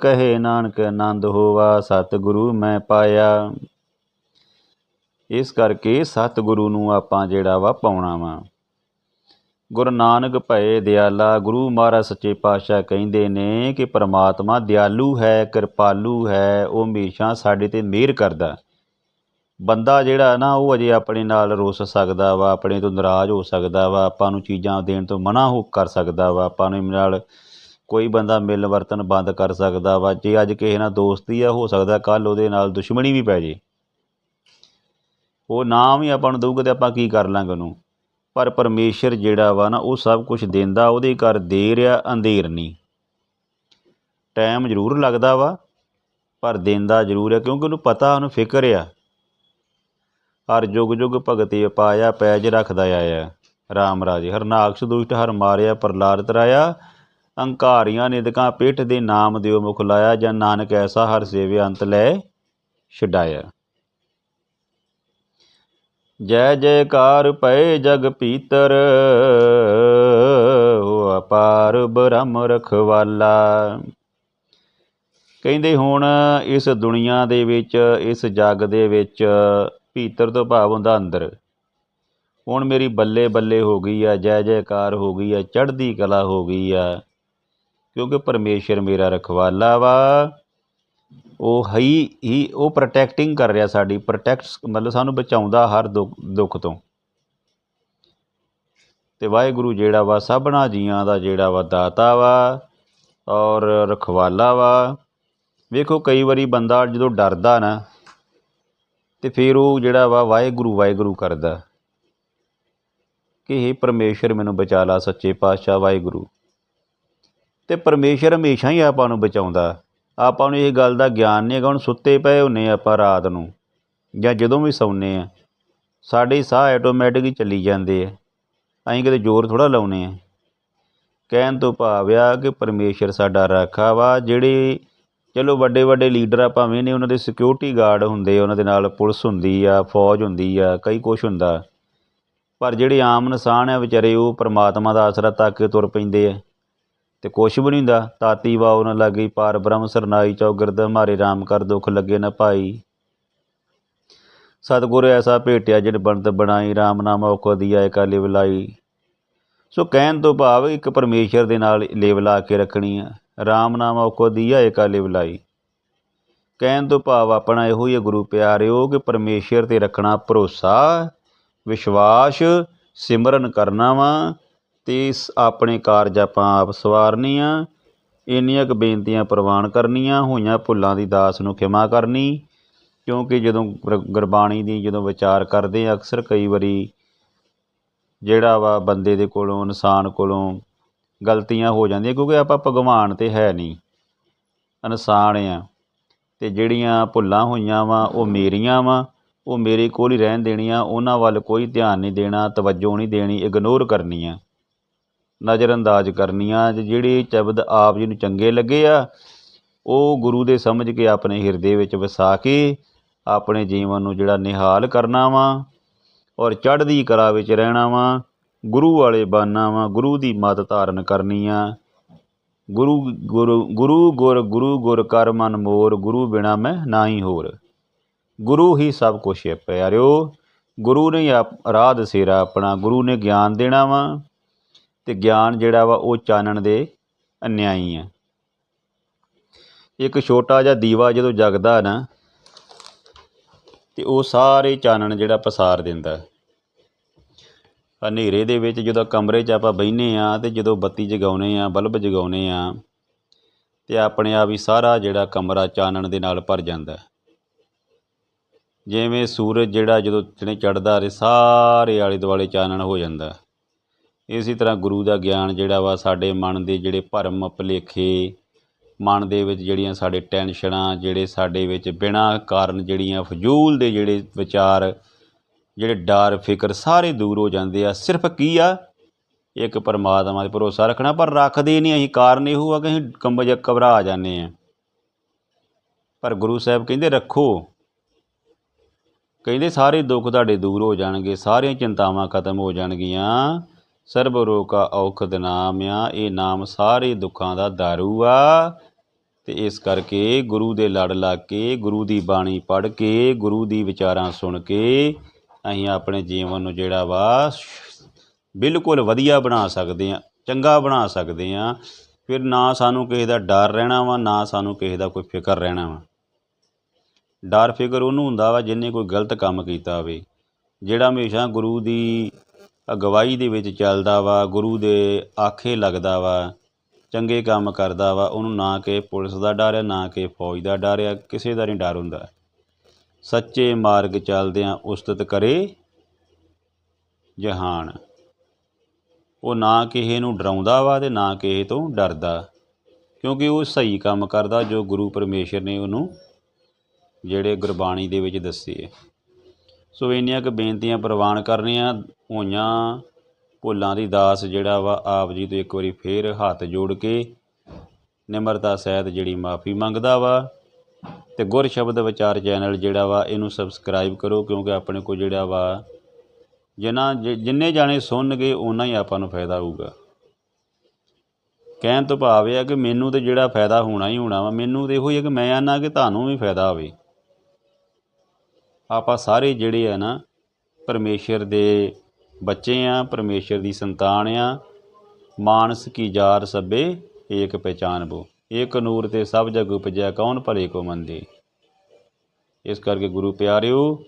Speaker 1: ਕਹੇ ਨਾਨਕ ਆਨੰਦ ਹੋਵਾ, ਸਤਿਗੁਰੂ ਮੈਂ ਪਾਇਆ। ਇਸ ਕਰਕੇ ਸਤਿਗੁਰੂ ਨੂੰ ਆਪਾਂ ਜਿਹੜਾ ਵਾ ਪਾਉਣਾ ਵਾ। ਗੁਰੂ ਨਾਨਕ ਭਏ ਦਿਆਲਾ, ਗੁਰੂ ਮਹਾਰਾਜ ਸੱਚੇ ਪਾਤਸ਼ਾਹ ਕਹਿੰਦੇ ਨੇ ਕਿ ਪ੍ਰਮਾਤਮਾ ਦਿਆਲੂ ਹੈ, ਕਿਰਪਾਲੂ ਹੈ, ਉਹ ਹਮੇਸ਼ਾ ਸਾਡੇ ਤੇ ਮਿਹਰ ਕਰਦਾ। ਬੰਦਾ ਜਿਹੜਾ ਨਾ, ਉਹ ਅਜੇ ਆਪਣੇ ਨਾਲ ਰੁੱਸ ਸਕਦਾ ਵਾ, ਆਪਣੇ ਤੋਂ ਨਾਰਾਜ਼ ਹੋ ਸਕਦਾ ਵਾ, ਆਪਾਂ ਨੂੰ ਚੀਜ਼ਾਂ ਦੇਣ ਤੋਂ ਮਨਾ ਹੋ, ਕਰ ਸਕਦਾ ਵਾ, ਆਪਾਂ ਨੂੰ ਨਾਲ ਕੋਈ ਬੰਦਾ ਮਿਲ ਵਰਤਨ ਬੰਦ ਕਰ ਸਕਦਾ ਵਾ। ਜੇ ਅੱਜ ਕਿਸੇ ਨਾਲ ਦੋਸਤੀ ਆ, ਹੋ ਸਕਦਾ ਕੱਲ ਉਹਦੇ ਨਾਲ ਦੁਸ਼ਮਣੀ ਵੀ ਪੈ ਜੇ। ਉਹ ਨਾਮ ਹੀ ਆਪਾਂ ਨੂੰ ਦਊਗਾ ਤੇ ਆਪਾਂ ਕੀ ਕਰ ਲਾਂਗੇ ਉਹਨੂੰ। ਪਰ ਪਰਮੇਸ਼ਰ ਜਿਹੜਾ ਵਾ ਨਾ, ਉਹ ਸਭ ਕੁਝ ਦਿੰਦਾ, ਉਹਦੇ ਘਰ ਦੇਰ ਆ ਅੰਧੇਰ ਨਹੀਂ। ਟਾਈਮ ਜ਼ਰੂਰ ਲੱਗਦਾ ਵਾ, ਪਰ ਦਿੰਦਾ ਜ਼ਰੂਰ ਹੈ ਕਿਉਂਕਿ ਉਹਨੂੰ ਪਤਾ, ਉਹਨੂੰ ਫਿਕਰ ਆ। ਹਰ ਜੁਗ ਜੁਗ ਭਗਤੀ ਪਾਇਆ, ਪੈਜ ਰੱਖਦਾ ਆਇਆ। ਰਾਮ ਰਾਜੇ, ਹਰਨਾਕਸ਼ ਦੁਸ਼ਟ ਹਰ ਮਾਰਿਆ ਪ੍ਰਲਾਦ ਤਰਾਇਆ ਅੰਕਾਰੀਆਂ ਨਿਦਕਾਂ ਪਿੱਠ ਦੇ ਨਾਮ ਦਿਓ ਮੁਖ ਲਾਇਆ, ਜਾਂ ਨਾਨਕ ਐਸਾ ਹਰ ਸੇਵੇ ਅੰਤ ਲੈ ਛਡਾਇਆ। ਜੈ ਜੈਕਾਰ ਪਏ ਜਗ ਪੀਤਰ, ਹੋ ਅਪਾਰ ਬ੍ਰਹਮ ਰਖਵਾਲਾ। ਕਹਿੰਦੇ ਹੁਣ ਇਸ ਦੁਨੀਆ ਦੇ ਵਿੱਚ, ਇਸ ਜਗ ਦੇ ਵਿੱਚ ਭੀਤਰ ਤੋਂ ਭਾਵ ਹੁੰਦਾ ਅੰਦਰ। ਹੁਣ ਮੇਰੀ ਬੱਲੇ ਬੱਲੇ ਹੋ ਗਈ ਆ, ਜੈ ਜੈਕਾਰ ਹੋ ਗਈ ਆ, ਚੜ੍ਹਦੀ ਕਲਾ ਹੋ ਗਈ ਆ, ਕਿਉਂਕਿ ਪਰਮੇਸ਼ਰ ਮੇਰਾ ਰਖਵਾਲਾ ਵਾ। ਉਹ ਹੀ ਹੀ, ਉਹ ਪ੍ਰੋਟੈਕਟਿੰਗ ਕਰ ਰਿਹਾ ਸਾਡੀ ਪ੍ਰੋਟੈਕਟ ਮਤਲਬ ਸਾਨੂੰ ਬਚਾਉਂਦਾ ਹਰ ਦੁੱਖ ਦੁੱਖ ਤੋਂ। ਤੇ ਵਾਹਿਗੁਰੂ ਜਿਹੜਾ ਵਾ, ਸਭਨਾ ਜੀਆਂ ਦਾ ਜਿਹੜਾ ਵਾ, ਦਾਤਾ ਵਾ ਔਰ ਰਖਵਾਲਾ ਵਾ। ਵੇਖੋ ਕਈ ਵਾਰੀ ਬੰਦਾ ਜਦੋਂ ਡਰਦਾ ਨਾ, ਤੇ ਫਿਰ ਉਹ ਜਿਹੜਾ ਵਾ, ਵਾਹਿਗੁਰੂ ਵਾਹਿਗੁਰੂ ਕਰਦਾ। ਕਿ ਇਹ ਪਰਮੇਸ਼ਰ, ਮੈਨੂੰ ਬਚਾ ਲਾ ਸੱਚੇ ਪਾਤਸ਼ਾਹ ਵਾਹਿਗੁਰੂ। ਤੇ ਪਰਮੇਸ਼ਰ ਹਮੇਸ਼ਾ ਹੀ ਆਪਾਂ ਨੂੰ ਬਚਾਉਂਦਾ। ਆਪਾਂ ਨੂੰ ਇਹ ਗੱਲ ਦਾ ਗਿਆਨ ਨਹੀਂ ਹੈਗਾ ਹੁਣ ਸੁੱਤੇ ਪਏ ਹੁੰਨੇ ਆਪਾਂ ਰਾਤ ਨੂੰ, ਜਾਂ ਜਦੋਂ ਵੀ ਸੌਂਦੇ ਹਾਂ ਸਾਡੇ ਸਾਹ ਐਟੋਮੈਟਿਕ ਹੀ ਚੱਲੀ ਜਾਂਦੇ ਆ। ਅਸੀਂ ਕਿਤੇ ਜ਼ੋਰ ਥੋੜ੍ਹਾ ਲਾਉਨੇ ਆ। ਕਹਿਣ ਤੋਂ ਭਾਵ ਆ ਕਿ ਪਰਮੇਸ਼ਰ ਸਾਡਾ ਰਾਖਾ ਵਾ, ਜਿਹੜੇ ਚਲੋ ਵੱਡੇ ਵੱਡੇ ਲੀਡਰ ਆ ਭਾਵੇਂ ਨੇ, ਉਹਨਾਂ ਦੇ ਸਿਕਿਉਰਿਟੀ ਗਾਰਡ ਹੁੰਦੇ ਉਹਨਾਂ ਦੇ ਨਾਲ ਪੁਲਿਸ ਹੁੰਦੀ ਆ, ਫੌਜ ਹੁੰਦੀ ਆ, ਕਈ ਕੁਛ ਹੁੰਦਾ। ਪਰ ਜਿਹੜੇ ਆਮ ਇਨਸਾਨ ਆ ਵਿਚਾਰੇ, ਉਹ ਪਰਮਾਤਮਾ ਦਾ ਆਸਰਾ ਤੱਕ ਕੇ ਤੁਰ ਪੈਂਦੇ ਆ। ਤੇ ਕੁਛ ਵੀ ਨਹੀਂ ਹੁੰਦਾ। ਤਾਤੀ ਵਾਉ ਨ ਲੱਗੀ ਪਾਰ ਬ੍ਰਹਮ ਸਰਨਾਈ ਚੌਗਿਰਦ, ਮਾਰੇ RAM ਕਰ ਦੁੱਖ ਲੱਗੇ ਨਾ ਭਾਈ। ਸਤਿਗੁਰ ਐਸਾ ਭੇਟਿਆ ਜਿਨ ਬਣਤ ਬਣਾਈ RAM ਨਾਮ ਔਖੋ ਦੀਆ ਏਕਾ ਲਿਵ ਸੋ ਕਹਿਣ ਤੋਂ ਭਾਵ ਇੱਕ ਪਰਮੇਸ਼ਰ ਦੇ ਨਾਲ ਲੇਵਲਾ ਕੇ ਰੱਖਣੀ ਆ। RAM ਨਾਮ ਔਖੋ ਦੀਆ ਏਕਾ ਲਿਵ ਕਹਿਣ ਤੋਂ ਭਾਵ ਆਪਣਾ ਇਹੋ ਹੀ ਹੈ ਗੁਰੂ ਪਿਆਰਿਓ ਕਿ ਪਰਮੇਸ਼ਰ ਤੇ ਰੱਖਣਾ ਭਰੋਸਾ, ਵਿਸ਼ਵਾਸ, ਸਿਮਰਨ ਕਰਨਾ ਵਾ ਅਤੇ ਇਸ ਆਪਣੇ ਕਾਰਜ ਆਪਾਂ ਆਪ ਸਵਾਰਨੀ ਆ ਇੰਨੀਆਂ ਕੁ ਬੇਨਤੀਆਂ ਪ੍ਰਵਾਨ ਕਰਨੀਆਂ, ਹੋਈਆਂ ਭੁੱਲਾਂ ਦੀ ਦਾਸ ਨੂੰ ਖਿਮਾ ਕਰਨੀ। ਕਿਉਂਕਿ ਜਦੋਂ ਗੁਰ- ਗੁਰਬਾਣੀ ਦੀ ਜਦੋਂ ਵਿਚਾਰ ਕਰਦੇ ਆ, ਅਕਸਰ ਕਈ ਵਾਰੀ ਜਿਹੜਾ ਵਾ ਬੰਦੇ ਦੇ ਕੋਲੋਂ, ਇਨਸਾਨ ਕੋਲੋਂ ਗਲਤੀਆਂ ਹੋ ਜਾਂਦੀਆਂ, ਕਿਉਂਕਿ ਆਪਾਂ ਭਗਵਾਨ ਤੇ ਹੈ ਨਹੀਂ। ਇਨਸਾਨ ਆ। ਅਤੇ ਜਿਹੜੀਆਂ ਭੁੱਲਾਂ ਹੋਈਆਂ ਵਾ, ਉਹ ਮੇਰੀਆਂ ਵਾ, ਉਹ ਮੇਰੇ ਕੋਲ ਹੀ ਰਹਿਣ ਦੇਣੀਆਂ, ਉਹਨਾਂ ਵੱਲ ਕੋਈ ਧਿਆਨ ਨਹੀਂ ਦੇਣਾ, ਤਵੱਜੋ ਨਹੀਂ ਦੇਣੀ ਇਗਨੋਰ ਕਰਨੀ ਆ ਨਜ਼ਰਅੰਦਾਜ਼ ਕਰਨੀਆਂ ਤੇ ਜਿਹੜੇ ਸ਼ਬਦ ਆਪ ਜੀ ਨੂੰ ਚੰਗੇ ਲੱਗੇ ਆ, ਉਹ ਗੁਰੂ ਦੇ ਸਮਝ ਕੇ ਆਪਣੇ ਹਿਰਦੇ ਵਿੱਚ ਵਸਾ ਕੇ ਆਪਣੇ ਜੀਵਨ ਨੂੰ ਜਿਹੜਾ ਨਿਹਾਲ ਕਰਨਾ ਵਾ ਔਰ ਚੜ੍ਹਦੀ ਕਲਾ ਵਿੱਚ ਰਹਿਣਾ ਵਾ, ਗੁਰੂ ਵਾਲੇ ਬਾਨਾ ਵਾ, ਗੁਰੂ ਦੀ ਮਤ ਧਾਰਨ ਕਰਨੀ ਆ। ਗੁਰੂ ਗੁਰੂ ਗੁਰੂ ਗੁਰ ਗੁਰੂ ਗੁਰ ਕਰ ਮਨ ਮੋਰ, ਗੁਰੂ ਬਿਨਾ ਮੈਂ ਨਾ ਹੀ ਹੋਰ। ਗੁਰੂ ਹੀ ਸਭ ਕੁਛ ਹੈ ਪਿਆਰਿਓ, ਗੁਰੂ ਨੇ ਆਪ- ਰਾਹ ਦਸੇਰਾ ਆਪਣਾ, ਗੁਰੂ ਨੇ ਗਿਆਨ ਦੇਣਾ ਵਾ। ਅਤੇ ਗਿਆਨ ਜਿਹੜਾ ਵਾ ਉਹ ਚਾਨਣ ਦੇ ਅਨਿਆਈ ਆ। ਇੱਕ ਛੋਟਾ ਜਿਹਾ ਦੀਵਾ ਜਦੋਂ ਜਗਦਾ ਨਾ, ਤੇ ਉਹ ਸਾਰੇ ਚਾਨਣ ਜਿਹੜਾ ਪਸਾਰ ਦਿੰਦਾ। ਹਨੇਰੇ ਦੇ ਵਿੱਚ ਜਦੋਂ ਕਮਰੇ 'ਚ ਆਪਾਂ ਬਹਿਨੇ ਆ ਤੇ ਜਦੋਂ ਬੱਤੀ ਜਗਾਉਨੇ ਆ, ਬਲਬ ਜਗਾਉਨੇ ਆ, ਤੇ ਆਪਣੇ ਆਪ ਹੀ ਸਾਰਾ ਜਿਹੜਾ ਕਮਰਾ ਚਾਨਣ ਦੇ ਨਾਲ ਭਰ ਜਾਂਦਾ। ਜਿਵੇਂ ਸੂਰਜ ਜਿਹੜਾ ਜਦੋਂ ਦਿਨੇ ਚੜ੍ਹਦਾ ਤੇ ਸਾਰੇ ਆਲੇ ਦੁਆਲੇ ਚਾਨਣ ਹੋ ਜਾਂਦਾ। ਇਸੇ ਤਰ੍ਹਾਂ ਗੁਰੂ ਦਾ ਗਿਆਨ ਜਿਹੜਾ ਵਾ ਸਾਡੇ ਮਨ ਦੇ ਜਿਹੜੇ ਭਰਮ ਭੁਲੇਖੇ, ਮਨ ਦੇ ਵਿੱਚ ਜਿਹੜੀਆਂ ਸਾਡੇ ਟੈਨਸ਼ਨਾਂ, ਜਿਹੜੇ ਸਾਡੇ ਵਿੱਚ ਬਿਨਾਂ ਕਾਰਨ ਜਿਹੜੀਆਂ ਫਜ਼ੂਲ ਦੇ ਜਿਹੜੇ ਵਿਚਾਰ, ਜਿਹੜੇ ਡਰ, ਫਿਕਰ ਸਾਰੇ ਦੂਰ ਹੋ ਜਾਂਦੇ ਆ। ਸਿਰਫ ਕੀ ਆ? ਇੱਕ ਪਰਮਾਤਮਾ 'ਤੇ ਭਰੋਸਾ ਰੱਖਣਾ, ਪਰ ਰੱਖਦੇ ਨਹੀਂ, ਅਸੀਂ ਕਾਰਨ ਇਹੋ ਆ ਕਿ ਅਸੀਂ ਕੰਬਜ ਘਬਰਾ ਜਾਂਦੇ ਆ। ਪਰ ਗੁਰੂ ਸਾਹਿਬ ਕਹਿੰਦੇ, ਰੱਖੋ। ਕਹਿੰਦੇ, ਸਾਰੇ ਦੁੱਖ ਤੁਹਾਡੇ ਦੂਰ ਹੋ ਜਾਣਗੇ, ਸਾਰੀਆਂ ਚਿੰਤਾਵਾਂ ਖਤਮ ਹੋ ਜਾਣਗੀਆਂ। ਸਰਬ ਰੋਗਾ ਔਖਦ ਨਾਮ ਆ, ਇਹ ਨਾਮ ਸਾਰੇ ਦੁੱਖਾਂ ਦਾ ਦਾਰੂ ਆ। ਤੇ ਇਸ ਕਰਕੇ ਗੁਰੂ ਦੇ ਲੜ ਲੱਗ ਕੇ, ਗੁਰੂ ਦੀ ਬਾਣੀ ਪੜ੍ਹ ਕੇ, ਗੁਰੂ ਦੀ ਵਿਚਾਰਾਂ ਸੁਣ ਕੇ ਅਸੀਂ ਆਪਣੇ ਜੀਵਨ ਨੂੰ ਜਿਹੜਾ ਵਾ ਬਿਲਕੁਲ ਵਧੀਆ ਬਣਾ ਸਕਦੇ ਆ ਚੰਗਾ ਬਣਾ ਸਕਦੇ ਆ ਫਿਰ ਨਾ ਸਾਨੂੰ ਕਿਸੇ ਦਾ ਡਰ ਰਹਿਣਾ ਵਾ, ਨਾ ਸਾਨੂੰ ਕਿਸੇ ਦਾ ਕੋਈ ਫਿਕਰ ਰਹਿਣਾ ਵਾ। ਡਰ ਫਿਕਰ ਉਹਨੂੰ ਹੁੰਦਾ ਵਾ ਜਿਹਨੇ ਕੋਈ ਗਲਤ ਕੰਮ ਕੀਤਾ ਹੋਵੇ। ਜਿਹੜਾ ਹਮੇਸ਼ਾ ਗੁਰੂ ਦੀ ਅਗਵਾਈ ਦੇ ਵਿੱਚ ਚੱਲਦਾ ਵਾ, ਗੁਰੂ ਦੇ ਆਖੇ ਲੱਗਦਾ ਵਾ, ਚੰਗੇ ਕੰਮ ਕਰਦਾ ਵਾ, ਉਹਨੂੰ ਨਾ ਕਿ ਪੁਲਿਸ ਦਾ ਡਰ ਹੈ, ਨਾ ਕਿ ਫੌਜ ਦਾ ਡਰ ਹੈ, ਕਿਸੇ ਦਾ ਨਹੀਂ ਡਰ ਹੁੰਦਾ। ਸੱਚੇ ਮਾਰਗ ਚੱਲਦਿਆਂ ਉਸਤਤ ਕਰੇ ਜਹਾਨ। ਉਹ ਨਾ ਕਿਸੇ ਨੂੰ ਡਰਾਉਂਦਾ ਵਾ ਤੇ ਨਾ ਕਿਸੇ ਤੋਂ ਡਰਦਾ, ਕਿਉਂਕਿ ਉਹ ਸਹੀ ਕੰਮ ਕਰਦਾ ਜੋ ਗੁਰੂ ਪਰਮੇਸ਼ਰ ਨੇ ਉਹਨੂੰ ਜਿਹੜੇ ਗੁਰਬਾਣੀ ਦੇ ਵਿੱਚ ਦੱਸੇ ਹੈ। ਸੋ ਇੰਨੀਆਂ ਕੁ ਬੇਨਤੀਆਂ ਪ੍ਰਵਾਨ ਕਰਨੀਆਂ। ਹੋਈਆਂ ਭੁੱਲਾਂ ਦੀ ਦਾਸ ਜਿਹੜਾ ਵਾ, ਆਪ ਜੀ ਤੋਂ ਇੱਕ ਵਾਰੀ ਫੇਰ ਹੱਥ ਜੋੜ ਕੇ ਨਿਮਰਤਾ ਸਹਿਤ ਜਿਹੜੀ ਮਾਫੀ ਮੰਗਦਾ ਵਾ ਤੇ ਗੁਰ ਸ਼ਬਦ ਵਿਚਾਰ ਚੈਨਲ ਜਿਹੜਾ ਵਾ, ਇਹਨੂੰ ਸਬਸਕ੍ਰਾਈਬ ਕਰੋ ਕਿਉਂਕਿ ਆਪਣੇ ਕੋਲ ਜਿਹੜਾ ਵਾ, ਜਿਨ੍ਹਾਂ ਜਿ- ਜਿੰਨੇ ਜਾਣੇ ਸੁਣਨਗੇ ਉਹਨਾਂ ਹੀ ਆਪਾਂ ਨੂੰ ਫਾਇਦਾ ਹੋਊਗਾ। ਕਹਿਣ ਤੋਂ ਭਾਵ ਇਹ ਆ ਕਿ ਮੈਨੂੰ ਤੇ ਜਿਹੜਾ ਫਾਇਦਾ ਹੋਣਾ ਹੀ ਹੋਣਾ ਵਾ, ਮੈਨੂੰ ਤੇ ਇਹੋ ਹੀ ਆ ਕਿ ਮੈਂ ਆਨਾ ਕਿ ਤੁਹਾਨੂੰ ਵੀ ਫਾਇਦਾ ਹੋਵੇ। ਆਪਾਂ ਸਾਰੇ ਜਿਹੜੇ ਆ ਨਾ, ਪਰਮੇਸ਼ਰ ਦੇ ਬੱਚੇ ਆ, ਪਰਮੇਸ਼ਰ ਦੀ ਸੰਤਾਨ ਆ, ਮਾਨਸ ਕੀ ਜਾਰ ਸਭੇ ਏਕ ਪਹਿਚਾਨਬੋ ਏਕ ਨੂਰ ਤੇ ਸਭ ਜਗ ਉਪਜਿਆ ਕੌਣ ਭਲੇ ਕੋ ਮੰਦੇ। ਇਸ ਕਰਕੇ ਗੁਰੂ ਪਿਆਰਿਓ,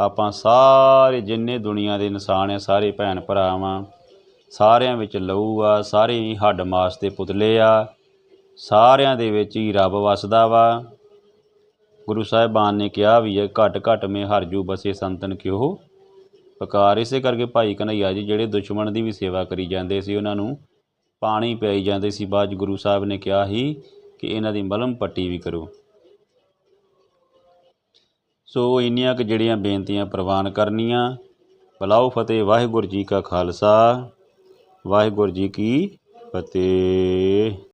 Speaker 1: ਆਪਾਂ ਸਾਰੇ ਜਿੰਨੇ ਦੁਨੀਆ ਦੇ ਇਨਸਾਨ ਆ, ਸਾਰੇ ਭੈਣ ਭਰਾਵਾਂ, ਸਾਰਿਆਂ ਵਿੱਚ ਲਹੂ ਆ, ਸਾਰੇ ਹੀ ਹੱਡ ਮਾਸ ਦੇ ਪੁਤਲੇ ਆ, ਸਾਰਿਆਂ ਦੇ ਵਿੱਚ ਹੀ ਰੱਬ ਵਸਦਾ ਵਾ। ਗੁਰੂ ਸਾਹਿਬਾਨ ਨੇ ਕਿਹਾ ਵੀ ਹੈ ਘਟ ਘਟ ਮੇ ਹਰਜੂ ਬਸੇ ਸੰਤਨ ਕਿਉ? ਪਕਾਰ ਇਸੇ ਕਰਕੇ ਭਾਈ ਕਨਈਆ ਜੀ, ਜਿਹੜੇ ਦੁਸ਼ਮਣ ਦੀ ਵੀ ਸੇਵਾ ਕਰੀ ਜਾਂਦੇ ਸੀ, ਉਹਨਾਂ ਨੂੰ ਪਾਣੀ ਪਿਆਈ ਜਾਂਦੇ ਸੀ। ਬਾਅਦ 'ਚ ਗੁਰੂ ਸਾਹਿਬ ਨੇ ਕਿਹਾ ਸੀ ਕਿ ਇਹਨਾਂ ਦੀ ਮਲਮ ਪੱਟੀ ਵੀ ਕਰੋ। ਸੋ ਇੰਨੀਆਂ ਕੁ ਜਿਹੜੀਆਂ ਬੇਨਤੀਆਂ ਪ੍ਰਵਾਨ ਕਰਨੀਆਂ। ਬਲਾਓ ਫਤਿਹ, ਵਾਹਿਗੁਰੂ ਜੀ ਕਾ ਖਾਲਸਾ, ਵਾਹਿਗੁਰੂ ਜੀ ਕੀ ਫਤਿਹ।